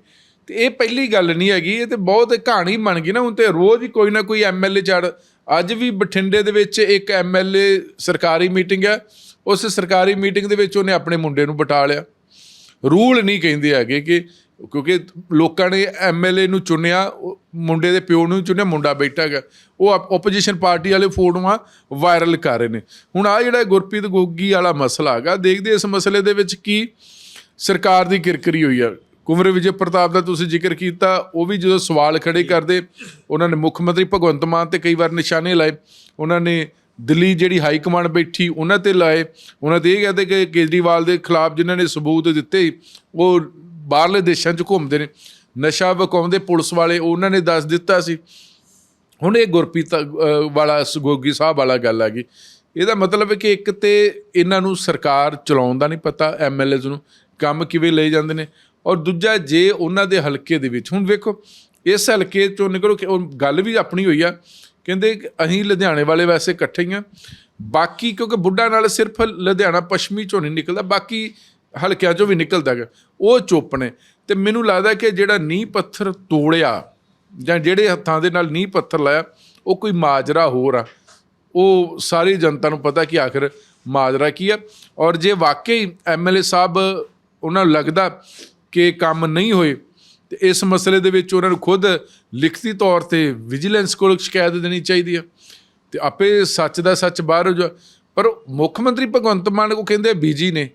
B: ਤੇ ਇਹ ਪਹਿਲੀ ਗੱਲ ਨਹੀਂ ਹੈਗੀ ਇਹ ਤੇ ਬਹੁਤ ਕਹਾਣੀ ਬਣ ਗਈ ਨਾ। ਹੁਣ ਤੇ ਰੋਜ਼ ਹੀ ਕੋਈ ਨਾ ਕੋਈ ਐਮਐਲਏ ਚੜ ਅੱਜ ਵੀ ਬਠਿੰਡੇ ਦੇ ਵਿੱਚ ਇੱਕ ਐਮਐਲਏ ਸਰਕਾਰੀ ਮੀਟਿੰਗ ਹੈ। ਉਸ ਸਰਕਾਰੀ ਮੀਟਿੰਗ ਦੇ ਵਿੱਚ ਉਹਨੇ ਆਪਣੇ ਮੁੰਡੇ ਨੂੰ ਬਿਠਾ ਲਿਆ। ਰੂਲ ਨਹੀਂ ਕਹਿੰਦੇ ਹੈਗੇ ਕਿ ਕਿਉਂਕਿ ਲੋਕਾਂ ਨੇ ਐਮਐਲਏ ਨੂੰ ਚੁਣਿਆ, ਉਹ ਮੁੰਡੇ ਦੇ ਪਿਓ ਨੂੰ ਚੁਣਿਆ, ਮੁੰਡਾ ਬੈਠਾ ਹੈਗਾ। ਉਹ ਆਪੋਜੀਸ਼ਨ ਪਾਰਟੀ ਵਾਲੇ ਫੋਟੋਆਂ ਵਾਇਰਲ ਕਰ ਰਹੇ ਨੇ। ਹੁਣ ਆ ਜਿਹੜਾ ਗੁਰਪ੍ਰੀਤ ਗੋਗੀ ਵਾਲਾ ਮਸਲਾ ਹੈਗਾ, ਦੇਖਦੇ ਇਸ ਮਸਲੇ ਦੇ ਵਿੱਚ ਕੀ ਸਰਕਾਰ ਦੀ ਕਿਰਕਰੀ ਹੋਈ ਆ। ਕੁੰਵਰ ਵਿਜੇ ਪ੍ਰਤਾਪ ਦਾ ਤੁਸੀਂ ਜ਼ਿਕਰ ਕੀਤਾ, ਉਹ ਵੀ ਜਦੋਂ ਸਵਾਲ ਖੜੇ ਕਰਦੇ, ਉਹਨਾਂ ਨੇ ਮੁੱਖ ਮੰਤਰੀ ਭਗਵੰਤ ਮਾਨ ਤੇ ਕਈ ਵਾਰ ਨਿਸ਼ਾਨੇ ਲਾਏ। ਉਹਨਾਂ ਨੇ ਦਿੱਲੀ ਜਿਹੜੀ ਹਾਈ ਕਮਾਂਡ ਬੈਠੀ, ਉਹਨਾਂ ਤੇ ਲਾਏ। ਉਹਨਾਂ ਤੇ ਇਹ ਕਹਿੰਦੇ ਕਿ ਕੇਜਰੀਵਾਲ ਦੇ ਖਿਲਾਫ ਜਿਨ੍ਹਾਂ ਨੇ ਸਬੂਤ ਦਿੱਤੇ ਉਹ ਬਾਹਰਲੇ ਦੇਸ਼ਾਂ 'ਚ ਘੁੰਮਦੇ ਨੇ, ਨਸ਼ਾ ਵਿਕਾਉਂਦੇ ਪੁਲਿਸ ਵਾਲੇ, ਉਹਨਾਂ ਨੇ ਦੱਸ ਦਿੱਤਾ ਸੀ। ਹੁਣ ਇਹ ਗੁਰਪ੍ਰੀਤ ਵਾਲਾ, ਗੋਗੀ ਸਾਹਿਬ ਵਾਲਾ ਗੱਲ ਆ ਗਈ। ਇਹਦਾ ਮਤਲਬ ਹੈ ਕਿ ਇੱਕ ਤੇ ਇਹਨਾਂ ਨੂੰ ਸਰਕਾਰ ਚਲਾਉਣ ਦਾ ਨਹੀਂ ਪਤਾ ਐਮਐਲਏਜ਼ ਨੂੰ ਕੰਮ ਕਿਵੇਂ ਲਏ ਜਾਂਦੇ ਨੇ, ਔਰ ਦੂਜਾ ਜੇ ਉਹਨਾਂ ਦੇ ਹਲਕੇ ਦੇ ਵਿੱਚ, ਹੁਣ ਵੇਖੋ, ਇਸ ਹਲਕੇ ਚੋਂ ਨਿਕਲੋ ਕਿ ਉਹ ਗੱਲ ਵੀ ਆਪਣੀ ਹੋਈ ਆ, ਕਹਿੰਦੇ ਅਸੀਂ ਲੁਧਿਆਣੇ ਵਾਲੇ ਵੈਸੇ ਇਕੱਠੇ ਹੀ ਆ, ਬਾਕੀ ਕਿਉਂਕਿ ਬੁੱਢਾ ਨਾਲ ਸਿਰਫ ਲੁਧਿਆਣਾ ਪੱਛਮੀ ਚੋਂ ਨਹੀਂ ਨਿਕਲਦਾ, ਬਾਕੀ ਹਲਕਿਆਂ ਚੋਂ ਵੀ ਨਿਕਲਦਾ ਹੈਗਾ। ਉਹ ਚੁੱਪ ਨੇ। ਤੇ ਮੈਨੂੰ ਲੱਗਦਾ ਕਿ ਜਿਹੜਾ ਨੀਂਹ ਪੱਥਰ ਤੋੜਿਆ ਜਾਂ ਜਿਹੜੇ ਹੱਥਾਂ ਦੇ ਨਾਲ ਨੀਂਹ ਪੱਥਰ ਲਾਇਆ, ਉਹ ਕੋਈ ਮਾਜਰਾ ਹੋਰ ਆ। ਉਹ ਸਾਰੀ ਜਨਤਾ ਨੂੰ ਪਤਾ ਕਿ ਆਖਰ ਮਾਜਰਾ ਕੀ ਆ। ਔਰ ਜੇ ਵਾਕਈ ਐਮਐਲਏ ਸਾਹਿਬ ਉਹਨਾਂ ਨੂੰ ਲੱਗਦਾ ਕਿ ਕੰਮ ਨਹੀਂ ਹੋਏ, ਤੇ ਇਸ ਮਸਲੇ ਦੇ ਵਿੱਚ ਉਹਨਾਂ ਨੂੰ ਖੁਦ ਲਿਖਤੀ ਤੌਰ ਤੇ ਵਿਜੀਲੈਂਸ ਕੋਲ ਸ਼ਿਕਾਇਤ ਦੇਣੀ ਚਾਹੀਦੀ ਆ। ਤੇ ਆਪੇ ਸੱਚ ਦਾ ਸੱਚ ਬਾਹਰ ਹੋ ਜਾ ਪਰ ਮੁੱਖ ਮੰਤਰੀ ਭਗਵੰਤ ਮਾਨ ਕੋ ਕਹਿੰਦੇ ਬੀਜੀ ਨੇ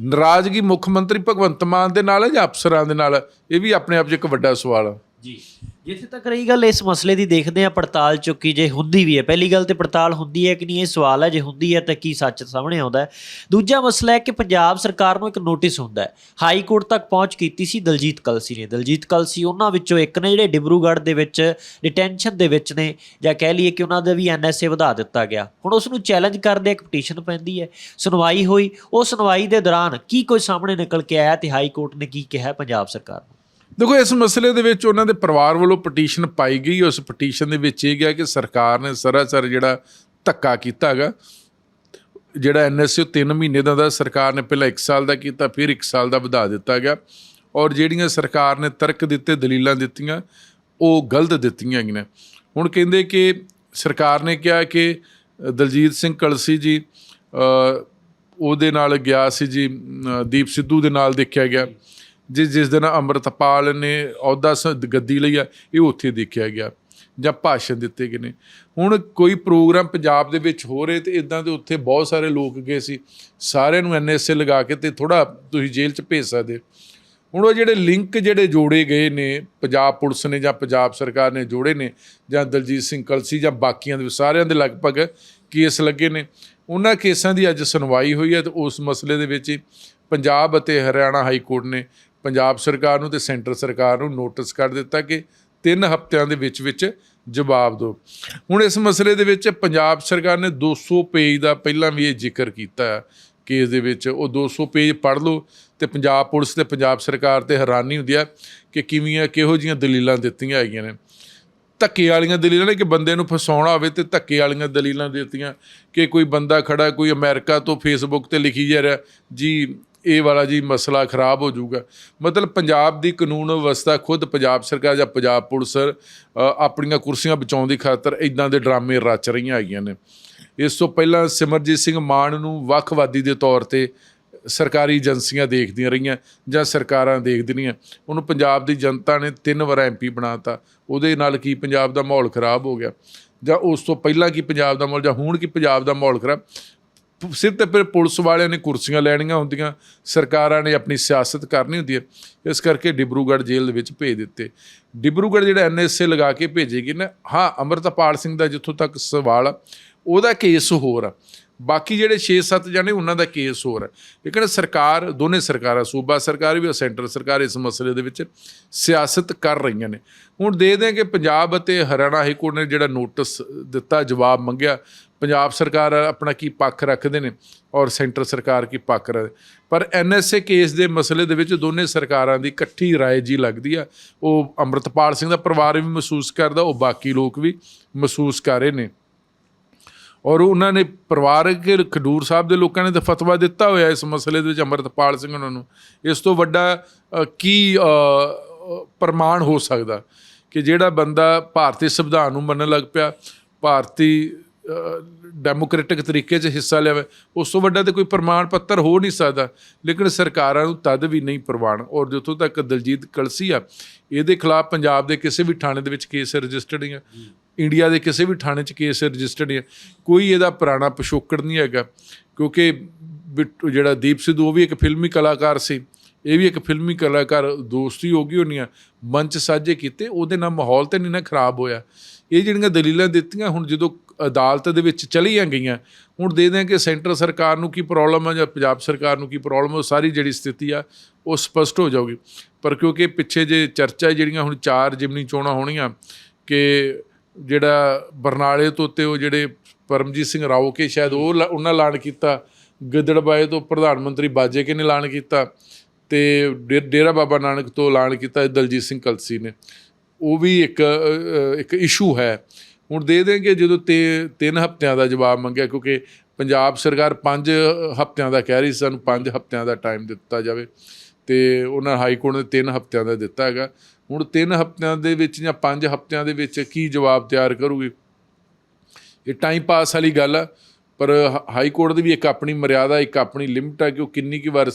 B: ਨਾਰਾਜ਼ਗੀ ਮੁੱਖ ਮੰਤਰੀ ਭਗਵੰਤ ਮਾਨ ਦੇ ਨਾਲ ਹੈ ਜਾਂ ਅਫਸਰਾਂ ਦੇ ਨਾਲ? ਇਹ ਵੀ ਆਪਣੇ ਆਪ 'ਚ ਇੱਕ ਵੱਡਾ ਸਵਾਲ ਆ।
A: ਜੀ। ਜਿੱਥੇ ਤੱਕ ਰਹੀ ਗੱਲ, ਇਸ ਮਸਲੇ ਦੀ ਦੇਖਦੇ ਆ ਪੜਤਾਲ ਚੁੱਕੀ ਜੇ ਹੁੰਦੀ ਵੀ ਹੈ। ਪਹਿਲੀ ਗੱਲ ਤੇ ਪੜਤਾਲ ਹੁੰਦੀ ਹੈ ਕਿ ਨਹੀਂ, ਇਹ ਸਵਾਲ ਹੈ, ਜੇ ਹੁੰਦੀ ਹੈ ਤਾਂ ਕੀ ਸੱਚ ਸਾਹਮਣੇ ਆਉਂਦਾ ਹੈ। ਦੂਜਾ ਮਸਲਾ ਹੈ ਕਿ ਪੰਜਾਬ ਸਰਕਾਰ ਨੂੰ ਇੱਕ ਨੋਟਿਸ ਹੁੰਦਾ ਹੈ। ਹਾਈ ਕੋਰਟ ਤੱਕ ਪਹੁੰਚ ਕੀਤੀ ਸੀ ਦਲਜੀਤ ਕਲਸੀ ਨੇ। ਦਲਜੀਤ ਕਲਸੀ ਉਹਨਾਂ ਵਿੱਚੋਂ ਇੱਕ ਨੇ, ਜਿਹੜੇ ਡਿਬਰੂਗੜ੍ਹ ਦੇ ਵਿੱਚ ਡਿਟੈਂਸ਼ਨ ਦੇ ਵਿੱਚ ਨੇ, ਜਾਂ ਕਹਿ ਲਈਏ ਕਿ ਉਹਨਾਂ ਦਾ ਵੀ ਐਨਐਸਏ ਵਧਾ ਦਿੱਤਾ ਗਿਆ। ਹੁਣ ਉਸ ਨੂੰ ਚੈਲੰਜ ਕਰਦੇ ਇੱਕ ਪਟੀਸ਼ਨ ਪੈਂਦੀ ਹੈ। ਸੁਣਵਾਈ ਹੋਈ। ਉਹ ਸੁਣਵਾਈ ਦੇ ਦੌਰਾਨ ਕੀ ਕੋਈ ਸਾਹਮਣੇ ਨਿਕਲ ਕੇ ਆਇਆ ਤੇ ਹਾਈ ਕੋਰਟ ਨੇ ਕੀ ਕਿਹਾ ਪੰਜਾਬ ਸਰਕਾਰ ਨੂੰ?
B: ਦੇਖੋ, ਇਸ ਮਸਲੇ ਦੇ ਵਿੱਚ ਉਹਨਾਂ ਦੇ ਪਰਿਵਾਰ ਵੱਲੋਂ ਪਟੀਸ਼ਨ ਪਾਈ ਗਈ। ਉਸ ਪਟੀਸ਼ਨ ਦੇ ਵਿੱਚ ਇਹ ਗਿਆ ਕਿ ਸਰਕਾਰ ਨੇ ਸਰਾਸਰ ਜਿਹੜਾ ਧੱਕਾ ਕੀਤਾ ਹੈਗਾ। ਜਿਹੜਾ ਐਨਐਸਯੂ 3 ਮਹੀਨੇ ਦਾ ਦਾ ਸਰਕਾਰ ਨੇ ਪਹਿਲਾਂ 1 ਸਾਲ ਦਾ ਕੀਤਾ, ਫਿਰ 1 ਸਾਲ ਦਾ ਵਧਾ ਦਿੱਤਾ ਗਿਆ। ਔਰ ਜਿਹੜੀਆਂ ਸਰਕਾਰ ਨੇ ਤਰਕ ਦਿੱਤੇ, ਦਲੀਲਾਂ ਦਿੱਤੀਆਂ, ਉਹ ਗਲਤ ਦਿੱਤੀਆਂ ਗਈਆਂ। ਹੁਣ ਕਹਿੰਦੇ ਕਿ ਸਰਕਾਰ ਨੇ ਕਿਹਾ ਕਿ ਦਲਜੀਤ ਸਿੰਘ ਕਲਸੀ ਜੀ ਉਹਦੇ ਨਾਲ ਗਿਆ ਸੀ ਜੀ ਦੀਪ ਸਿੱਧੂ ਦੇ ਨਾਲ ਦੇਖਿਆ ਗਿਆ। ਜਿਸ ਜਿਸ ਦਿਨ ਅੰਮ੍ਰਿਤਪਾਲ ਨੇ ਅਹੁਦਾ ਸ- ਗੱਦੀ ਲਈ ਆ, ਇਹ ਉੱਥੇ ਦੇਖਿਆ ਗਿਆ ਜਾਂ ਭਾਸ਼ਣ ਦਿੱਤੇ ਗਏ ਨੇ। ਹੁਣ ਕੋਈ ਪ੍ਰੋਗਰਾਮ ਪੰਜਾਬ ਦੇ ਵਿੱਚ ਹੋ ਰਹੇ ਤੇ ਇਦਾਂ ਦੇ ਉੱਥੇ ਬਹੁਤ ਸਾਰੇ ਲੋਕ ਗਏ ਸੀ। ਸਾਰਿਆਂ ਨੂੰ ਐਨਐਸਏ ਲਗਾ ਕੇ ਤੇ ਥੋੜਾ ਤੁਸੀਂ ਜੇਲ੍ਹ 'ਚ ਭੇਜ ਸਕਦੇ ਹੋ। ਹੁਣ ਉਹ ਜਿਹੜੇ ਲਿੰਕ ਜਿਹੜੇ ਜੋੜੇ ਗਏ ਨੇ, ਪੰਜਾਬ ਪੁਲਿਸ ਨੇ ਜਾਂ ਪੰਜਾਬ ਸਰਕਾਰ ਨੇ ਜੋੜੇ ਨੇ, ਜਾਂ ਦਲਜੀਤ ਸਿੰਘ ਕਲਸੀ ਜਾਂ ਬਾਕੀਆਂ ਦੇ, ਸਾਰਿਆਂ ਦੇ ਲਗਭਗ ਕੇਸ ਲੱਗੇ ਨੇ। ਉਹਨਾਂ ਕੇਸਾਂ ਦੀ ਅੱਜ ਸੁਣਵਾਈ ਹੋਈ ਹੈ ਤੇ ਉਸ ਮਸਲੇ ਦੇ ਵਿੱਚ ਹੀ ਪੰਜਾਬ ਅਤੇ ਹਰਿਆਣਾ ਹਾਈ ਕੋਰਟ ਨੇ ਪੰਜਾਬ ਸਰਕਾਰ ਨੂੰ ਤੇ ਸੈਂਟਰ ਸਰਕਾਰ ਨੂੰ ਨੋਟਿਸ ਕਰ ਦਿੱਤਾ ਕਿ ਤਿੰਨ ਹਫ਼ਤਿਆਂ ਦੇ ਵਿੱਚ ਵਿੱਚ ਜਵਾਬ ਦਿਓ। ਹੁਣ ਇਸ ਮਸਲੇ ਦੇ ਵਿੱਚ ਪੰਜਾਬ ਸਰਕਾਰ ਨੇ 200 ਪੇਜ ਦਾ ਪਹਿਲਾਂ ਵੀ ਇਹ ਜ਼ਿਕਰ ਕੀਤਾ ਹੈ। ਕੇਸ ਦੇ ਵਿੱਚ ਉਹ 200 ਪੇਜ ਪੜ੍ਹ ਲਓ ਤੇ ਪੰਜਾਬ ਪੁਲਿਸ ਤੇ ਪੰਜਾਬ ਸਰਕਾਰ ਤੇ ਹੈਰਾਨੀ ਹੁੰਦੀ ਆ ਕਿ ਕਿਵੇਂ ਕਿਹੋ ਜੀਆਂ ਦਲੀਲਾਂ ਦਿੱਤੀਆਂ ਹੈਗੀਆਂ ਨੇ। ਧੱਕੇ ਵਾਲੀਆਂ ਦਲੀਲਾਂ ਨੇ ਕਿ ਬੰਦੇ ਨੂੰ ਫਸਾਉਣਾ ਹੋਵੇ ਤੇ ਧੱਕੇ ਵਾਲੀਆਂ ਦਲੀਲਾਂ ਦਿੱਤੀਆਂ ਕਿ ਕੋਈ ਬੰਦਾ ਖੜਾ, ਕੋਈ ਅਮਰੀਕਾ ਤੋਂ ਫੇਸਬੁੱਕ ਤੇ ਲਿਖੀ ਜਾ ਰਿਹਾ, ਜੀ ਇਹ ਵਾਲਾ ਜੀ ਮਸਲਾ ਖਰਾਬ ਹੋ ਜਾਊਗਾ। ਮਤਲਬ ਪੰਜਾਬ ਦੀ ਕਾਨੂੰਨ ਵਿਵਸਥਾ ਖੁਦ ਪੰਜਾਬ ਸਰਕਾਰ ਜਾਂ ਪੰਜਾਬ ਪੁਲਿਸ ਆਪਣੀਆਂ ਕੁਰਸੀਆਂ ਬਚਾਉਣ ਦੀ ਖਾਤਰ ਇਦਾਂ ਦੇ ਡਰਾਮੇ ਰਚ ਰਹੀਆਂ ਹੈਗੀਆਂ ਨੇ। ਇਸ ਤੋਂ ਪਹਿਲਾਂ ਸਿਮਰਜੀਤ ਸਿੰਘ ਮਾਨ ਨੂੰ ਵੱਖਵਾਦੀ ਦੇ ਤੌਰ ਤੇ ਸਰਕਾਰੀ ਏਜੰਸੀਆਂ ਦੇਖਦੀਆਂ ਰਹੀਆਂ ਜਾਂ ਸਰਕਾਰਾਂ ਦੇਖਦੀਆਂ। ਰਹੀਆਂ ਉਹਨੂੰ ਪੰਜਾਬ ਦੀ ਜਨਤਾ ਨੇ ਤਿੰਨ ਵਾਰ ਐਮਪੀ ਬਣਾਤਾ। ਉਹਦੇ ਨਾਲ ਕੀ ਪੰਜਾਬ ਦਾ ਮਾਹੌਲ ਖਰਾਬ ਹੋ ਗਿਆ? ਜਾਂ ਉਸ ਤੋਂ ਪਹਿਲਾਂ ਕੀ ਪੰਜਾਬ ਦਾ ਮਾਹੌਲ ਜਾਂ ਹੁਣ ਕੀ ਪੰਜਾਬ ਦਾ ਮਾਹੌਲ ਖਰਾਬ? ਸਿਰ ਤੇ ਫਿਰ ਪੁਲਿਸ ਵਾਲਿਆਂ ਨੇ ਕੁਰਸੀਆਂ ਲੈਣੀਆਂ ਹੁੰਦੀਆਂ, ਸਰਕਾਰਾਂ ਨੇ ਆਪਣੀ ਸਿਆਸਤ ਕਰਨੀ ਹੁੰਦੀ ਹੈ। ਇਸ ਕਰਕੇ ਡਿਬਰੂਗੜ੍ਹ ਜੇਲ੍ਹ ਦੇ ਵਿੱਚ ਭੇਜ ਦਿੱਤੇ। ਡਿਬਰੂਗੜ੍ਹ ਜਿਹੜਾ ਐਨਐਸਏ ਲਗਾ ਕੇ ਭੇਜੇਗੀ ਨਾ, ਹਾਂ, ਅਮਰਤਪਾਲ ਸਿੰਘ ਦਾ ਜਿੱਥੋਂ ਤੱਕ ਸਵਾਲ ਆ, ਉਹਦਾ ਕੇਸ ਹੋਰ ਆ। ਬਾਕੀ ਜਿਹੜੇ 6-7 ਜਣੇ, ਉਹਨਾਂ ਦਾ ਕੇਸ ਹੋਰ ਹੈ। ਲੇਕਿਨ ਸਰਕਾਰ, ਦੋਨੇ ਸਰਕਾਰਾਂ, ਸੂਬਾ ਸਰਕਾਰ ਵੀ ਔਰ ਸੈਂਟਰ ਸਰਕਾਰ ਇਸ ਮਸਲੇ ਦੇ ਵਿੱਚ ਸਿਆਸਤ ਕਰ ਰਹੀਆਂ ਨੇ। ਹੁਣ ਦੇ ਦੇ ਕਿ ਪੰਜਾਬ ਅਤੇ ਹਰਿਆਣਾ ਹਾਈ ਕੋਰਟ ਨੇ ਜਿਹੜਾ ਨੋਟਿਸ ਦਿੱਤਾ, ਜਵਾਬ ਮੰਗਿਆ, ਪੰਜਾਬ ਸਰਕਾਰ ਆਪਣਾ ਕੀ ਪੱਖ ਰੱਖਦੇ ਨੇ ਔਰ ਸੈਂਟਰ ਸਰਕਾਰ ਕੀ ਪੱਖ ਰੱਖਦੇ ਪਰ ਐਨਐਸਏ ਕੇਸ ਦੇ ਮਸਲੇ ਦੇ ਵਿੱਚ ਦੋਨੇ ਸਰਕਾਰਾਂ ਦੀ ਇਕੱਠੀ ਰਾਏ ਜੀ ਲੱਗਦੀ ਆ। ਉਹ ਅੰਮ੍ਰਿਤਪਾਲ ਸਿੰਘ ਦਾ ਪਰਿਵਾਰ ਵੀ ਮਹਿਸੂਸ ਕਰਦਾ, ਉਹ ਬਾਕੀ ਲੋਕ ਵੀ ਮਹਿਸੂਸ ਕਰ ਰਹੇ ਨੇ। ਔਰ ਉਹਨਾਂ ਨੇ ਪਰਿਵਾਰਕ ਖਡੂਰ ਸਾਹਿਬ ਦੇ ਲੋਕਾਂ ਨੇ ਤਾਂ ਫਤਵਾ ਦਿੱਤਾ ਹੋਇਆ ਇਸ ਮਸਲੇ ਦੇ ਵਿੱਚ, ਅੰਮ੍ਰਿਤਪਾਲ ਸਿੰਘ ਉਹਨਾਂ ਨੂੰ। ਇਸ ਤੋਂ ਵੱਡਾ ਕੀ ਪ੍ਰਮਾਣ ਹੋ ਸਕਦਾ ਕਿ ਜਿਹੜਾ ਬੰਦਾ ਭਾਰਤੀ ਸੰਵਿਧਾਨ ਨੂੰ ਮੰਨਣ ਲੱਗ ਪਿਆ, ਭਾਰਤੀ ਡੈਮੋਕ੍ਰੈਟਿਕ ਤਰੀਕੇ 'ਚ ਹਿੱਸਾ ਲਿਆ ਉਸ ਤੋਂ ਵੱਡਾ ਤੇ ਕੋਈ ਪ੍ਰਮਾਣ ਪੱਤਰ ਹੋ ਨਹੀਂ ਸਕਦਾ। ਲੇਕਿਨ ਸਰਕਾਰਾਂ ਨੂੰ ਤਦ ਵੀ ਨਹੀਂ ਪ੍ਰਵਾਨ। ਔਰ ਜਿੱਥੋਂ ਤੱਕ ਦਲਜੀਤ ਕਲਸੀ ਆ ਇਹਦੇ ਖਿਲਾਫ ਪੰਜਾਬ ਦੇ ਕਿਸੇ ਵੀ ਥਾਣੇ ਦੇ ਵਿੱਚ ਕੇਸ ਰਜਿਸਟਰਡ ਨਹੀਂ ਆ। ਇੰਡੀਆ ਦੇ ਕਿਸੇ ਵੀ ਥਾਣੇ 'ਚ ਕੇਸ ਰਜਿਸਟਰਡ ਨਹੀਂ ਆ ਕੋਈ ਇਹਦਾ ਪੁਰਾਣਾ ਪਿਛੋਕੜ ਨਹੀਂ ਹੈਗਾ। ਕਿਉਂਕਿ ਬਿੱਟੂ ਜਿਹੜਾ ਦੀਪ ਸਿੱਧੂ, ਉਹ ਵੀ ਇੱਕ ਫਿਲਮੀ ਕਲਾਕਾਰ ਸੀ। ਇਹ ਵੀ ਇੱਕ ਫਿਲਮੀ ਕਲਾਕਾਰ, ਦੋਸਤੀ ਹੋ ਗਈ ਹੋਣੀ ਆ। ਮੰਚ ਸਾਝੇ ਕੀਤੇ, ਉਹਦੇ ਨਾਲ ਮਾਹੌਲ ਤੇ ਨਹੀਂ ਨਾ ਖਰਾਬ ਹੋਇਆ। ਇਹ ਜਿਹੜੀਆਂ ਦਲੀਲਾਂ ਦਿੱਤੀਆਂ, ਹੁਣ ਜਦੋਂ ਅਦਾਲਤ ਦੇ ਵਿੱਚ ਚਲੀਆਂ ਗਈਆਂ, ਹੁਣ ਦੇਖਦੇ ਹਾਂ ਕਿ ਸੈਂਟਰ ਸਰਕਾਰ ਨੂੰ ਕੀ ਪ੍ਰੋਬਲਮ ਆ ਜਾਂ ਪੰਜਾਬ ਸਰਕਾਰ ਨੂੰ ਕੀ ਪ੍ਰੋਬਲਮ ਉਹ ਸਾਰੀ ਜਿਹੜੀ ਸਥਿਤੀ ਆ, ਉਹ ਸਪਸ਼ਟ ਹੋ ਜਾਊਗੀ। ਪਰ ਕਿਉਂਕਿ ਪਿੱਛੇ ਜੇ ਚਰਚਾ ਜਿਹੜੀਆਂ ਹੁਣ ਚਾਰ ਜਿਮਨੀ ਚੋਣਾਂ ਹੋਣੀਆਂ, ਕਿ ਜਿਹੜਾ ਬਰਨਾਲੇ ਤੋਂ ਤੇ ਉਹ ਜਿਹੜੇ ਪਰਮਜੀਤ ਸਿੰਘ ਰਾਓ ਕੇ ਸ਼ਾਇਦ ਉਹ ਲਾ- ਉਹਨਾਂ ਐਲਾਨ ਕੀਤਾ ਗਿੱਦੜਬਾਏ ਤੋਂ ਪ੍ਰਧਾਨ ਮੰਤਰੀ ਬਾਜੇ ਕੇ ਨੇ ਐਲਾਨ ਕੀਤਾ ਤੇ ਡੇ- ਡੇਰਾ ਬਾਬਾ ਨਾਨਕ ਤੋਂ ਐਲਾਨ ਕੀਤਾ ਦਲਜੀਤ ਸਿੰਘ ਕਲਸੀ ਨੇ। ਉਹ ਵੀ ਇੱਕ ਇੱਕ ਇਸ਼ੂ ਹੈ। ਹੁਣ ਦੇ ਦੇਣਗੇ ਜਦੋਂ ਤੇ ਤਿੰਨ ਹਫ਼ਤਿਆਂ ਦਾ ਜਵਾਬ ਮੰਗਿਆ ਕਿਉਂਕਿ ਪੰਜਾਬ ਸਰਕਾਰ ਪੰਜ ਹਫ਼ਤਿਆਂ ਦਾ ਕਹਿ ਰਹੀ ਸੀ ਸਾਨੂੰ ਪੰਜ ਹਫ਼ਤਿਆਂ ਦਾ ਟਾਈਮ ਦਿੱਤਾ ਜਾਵੇ ਤੇ ਉਹਨਾਂ ਹਾਈ ਕੋਰਟ ਨੇ ਤਿੰਨ ਹਫ਼ਤਿਆਂ ਦਾ ਦਿੱਤਾ ਹੈਗਾ। ਹੁਣ ਤਿੰਨ ਹਫ਼ਤਿਆਂ ਦੇ ਵਿੱਚ ਜਾਂ ਪੰਜ ਹਫ਼ਤਿਆਂ ਦੇ ਵਿੱਚ ਕੀ ਜਵਾਬ ਤਿਆਰ ਕਰੂਗੀ? ਇਹ ਟਾਈਮ ਪਾਸ ਵਾਲੀ ਗੱਲ ਆ, ਪਰ ਹ- ਹਾਈ ਕੋਰਟ ਦੀ ਵੀ ਇੱਕ ਆਪਣੀ ਮਰਿਆਦਾ, ਇੱਕ ਆਪਣੀ ਲਿਮਟ ਆ ਕਿ ਉਹ ਕਿੰਨੀ ਕੁ ਵਾਰ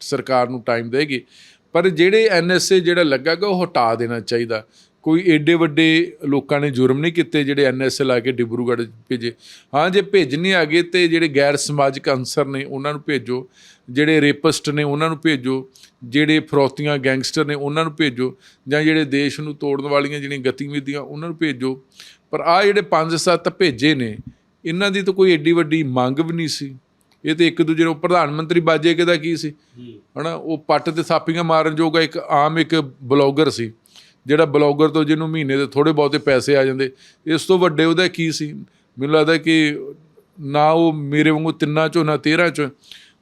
B: ਸਰਕਾਰ ਨੂੰ ਟਾਈਮ ਦੇਗੀ। ਪਰ ਜਿਹੜੇ ਐਨਐਸਏ ਜਿਹੜਾ ਲੱਗਾਗਾ ਉਹ ਹਟਾ ਦੇਣਾ ਚਾਹੀਦਾ। ਕੋਈ ਏਡੇ ਵੱਡੇ ਲੋਕਾਂ ਨੇ ਜੁਰਮ ਨਹੀਂ ਕੀਤੇ ਜਿਹੜੇ ਐਨਐਸਏ ਲਾ ਕੇ ਡਿਬਰੂਗੜ੍ਹ ਭੇਜੇ? ਹਾਂ ਜੇ ਭੇਜਣੇ ਆਗੇ ਤੇ ਜਿਹੜੇ ਗੈਰ ਸਮਾਜਿਕ ਅਨਸਰ ਨੇ ਉਹਨਾਂ ਨੂੰ ਭੇਜੋ ਜਿਹੜੇ ਰੇਪਿਸਟ ਨੇ ਉਹਨਾਂ ਨੂੰ ਭੇਜੋ ਜਿਹੜੇ ਫਰੋਤੀਆਂ ਗੈਂਗਸਟਰ ਨੇ ਉਹਨਾਂ ਨੂੰ ਭੇਜੋ ਜਾਂ ਜਿਹੜੇ ਦੇਸ਼ ਨੂੰ ਤੋੜਨ ਵਾਲੀਆਂ ਜਿਹੜੀਆਂ ਗਤੀਵਿਧੀਆਂ ਉਹਨਾਂ ਨੂੰ ਭੇਜੋ। ਪਰ ਆ ਜਿਹੜੇ 5-7 ਭੇਜੇ ਨੇ ਇਹਨਾਂ ਦੀ ਤਾਂ ਕੋਈ ਏਡੀ ਵੱਡੀ ਮੰਗ ਵੀ ਨਹੀਂ ਸੀ। ਇਹ ਤੇ ਇੱਕ ਦੂਜੇ ਨੂੰ ਪ੍ਰਧਾਨ ਮੰਤਰੀ ਬਾਜੇ ਕਿਦਾ ਕੀ ਸੀ? ਹਨਾ ਉਹ ਪੱਟ ਤੇ ਥਾਪੀਆਂ ਮਾਰਨ ਜੋਗਾ ਇੱਕ ਆਮ ਇੱਕ ਬਲੌਗਰ ਸੀ। ਜਿਹੜਾ ਬਲੌਗਰ ਤੋਂ ਜਿਹਨੂੰ ਮਹੀਨੇ ਦੇ ਥੋੜੇ ਬਹੁਤੇ ਪੈਸੇ ਆ ਜਾਂਦੇ, ਇਸ ਤੋਂ ਵੱਡੇ ਉਹਦਾ ਕੀ ਸੀ? ਮੈਨੂੰ ਲੱਗਦਾ ਕਿ ਨਾ ਉਹ ਮੇਰੇ ਵਾਂਗੂ ਤਿੰਨਾਂ ਚੋਂ, ਨਾ 13 ਚੋਂ,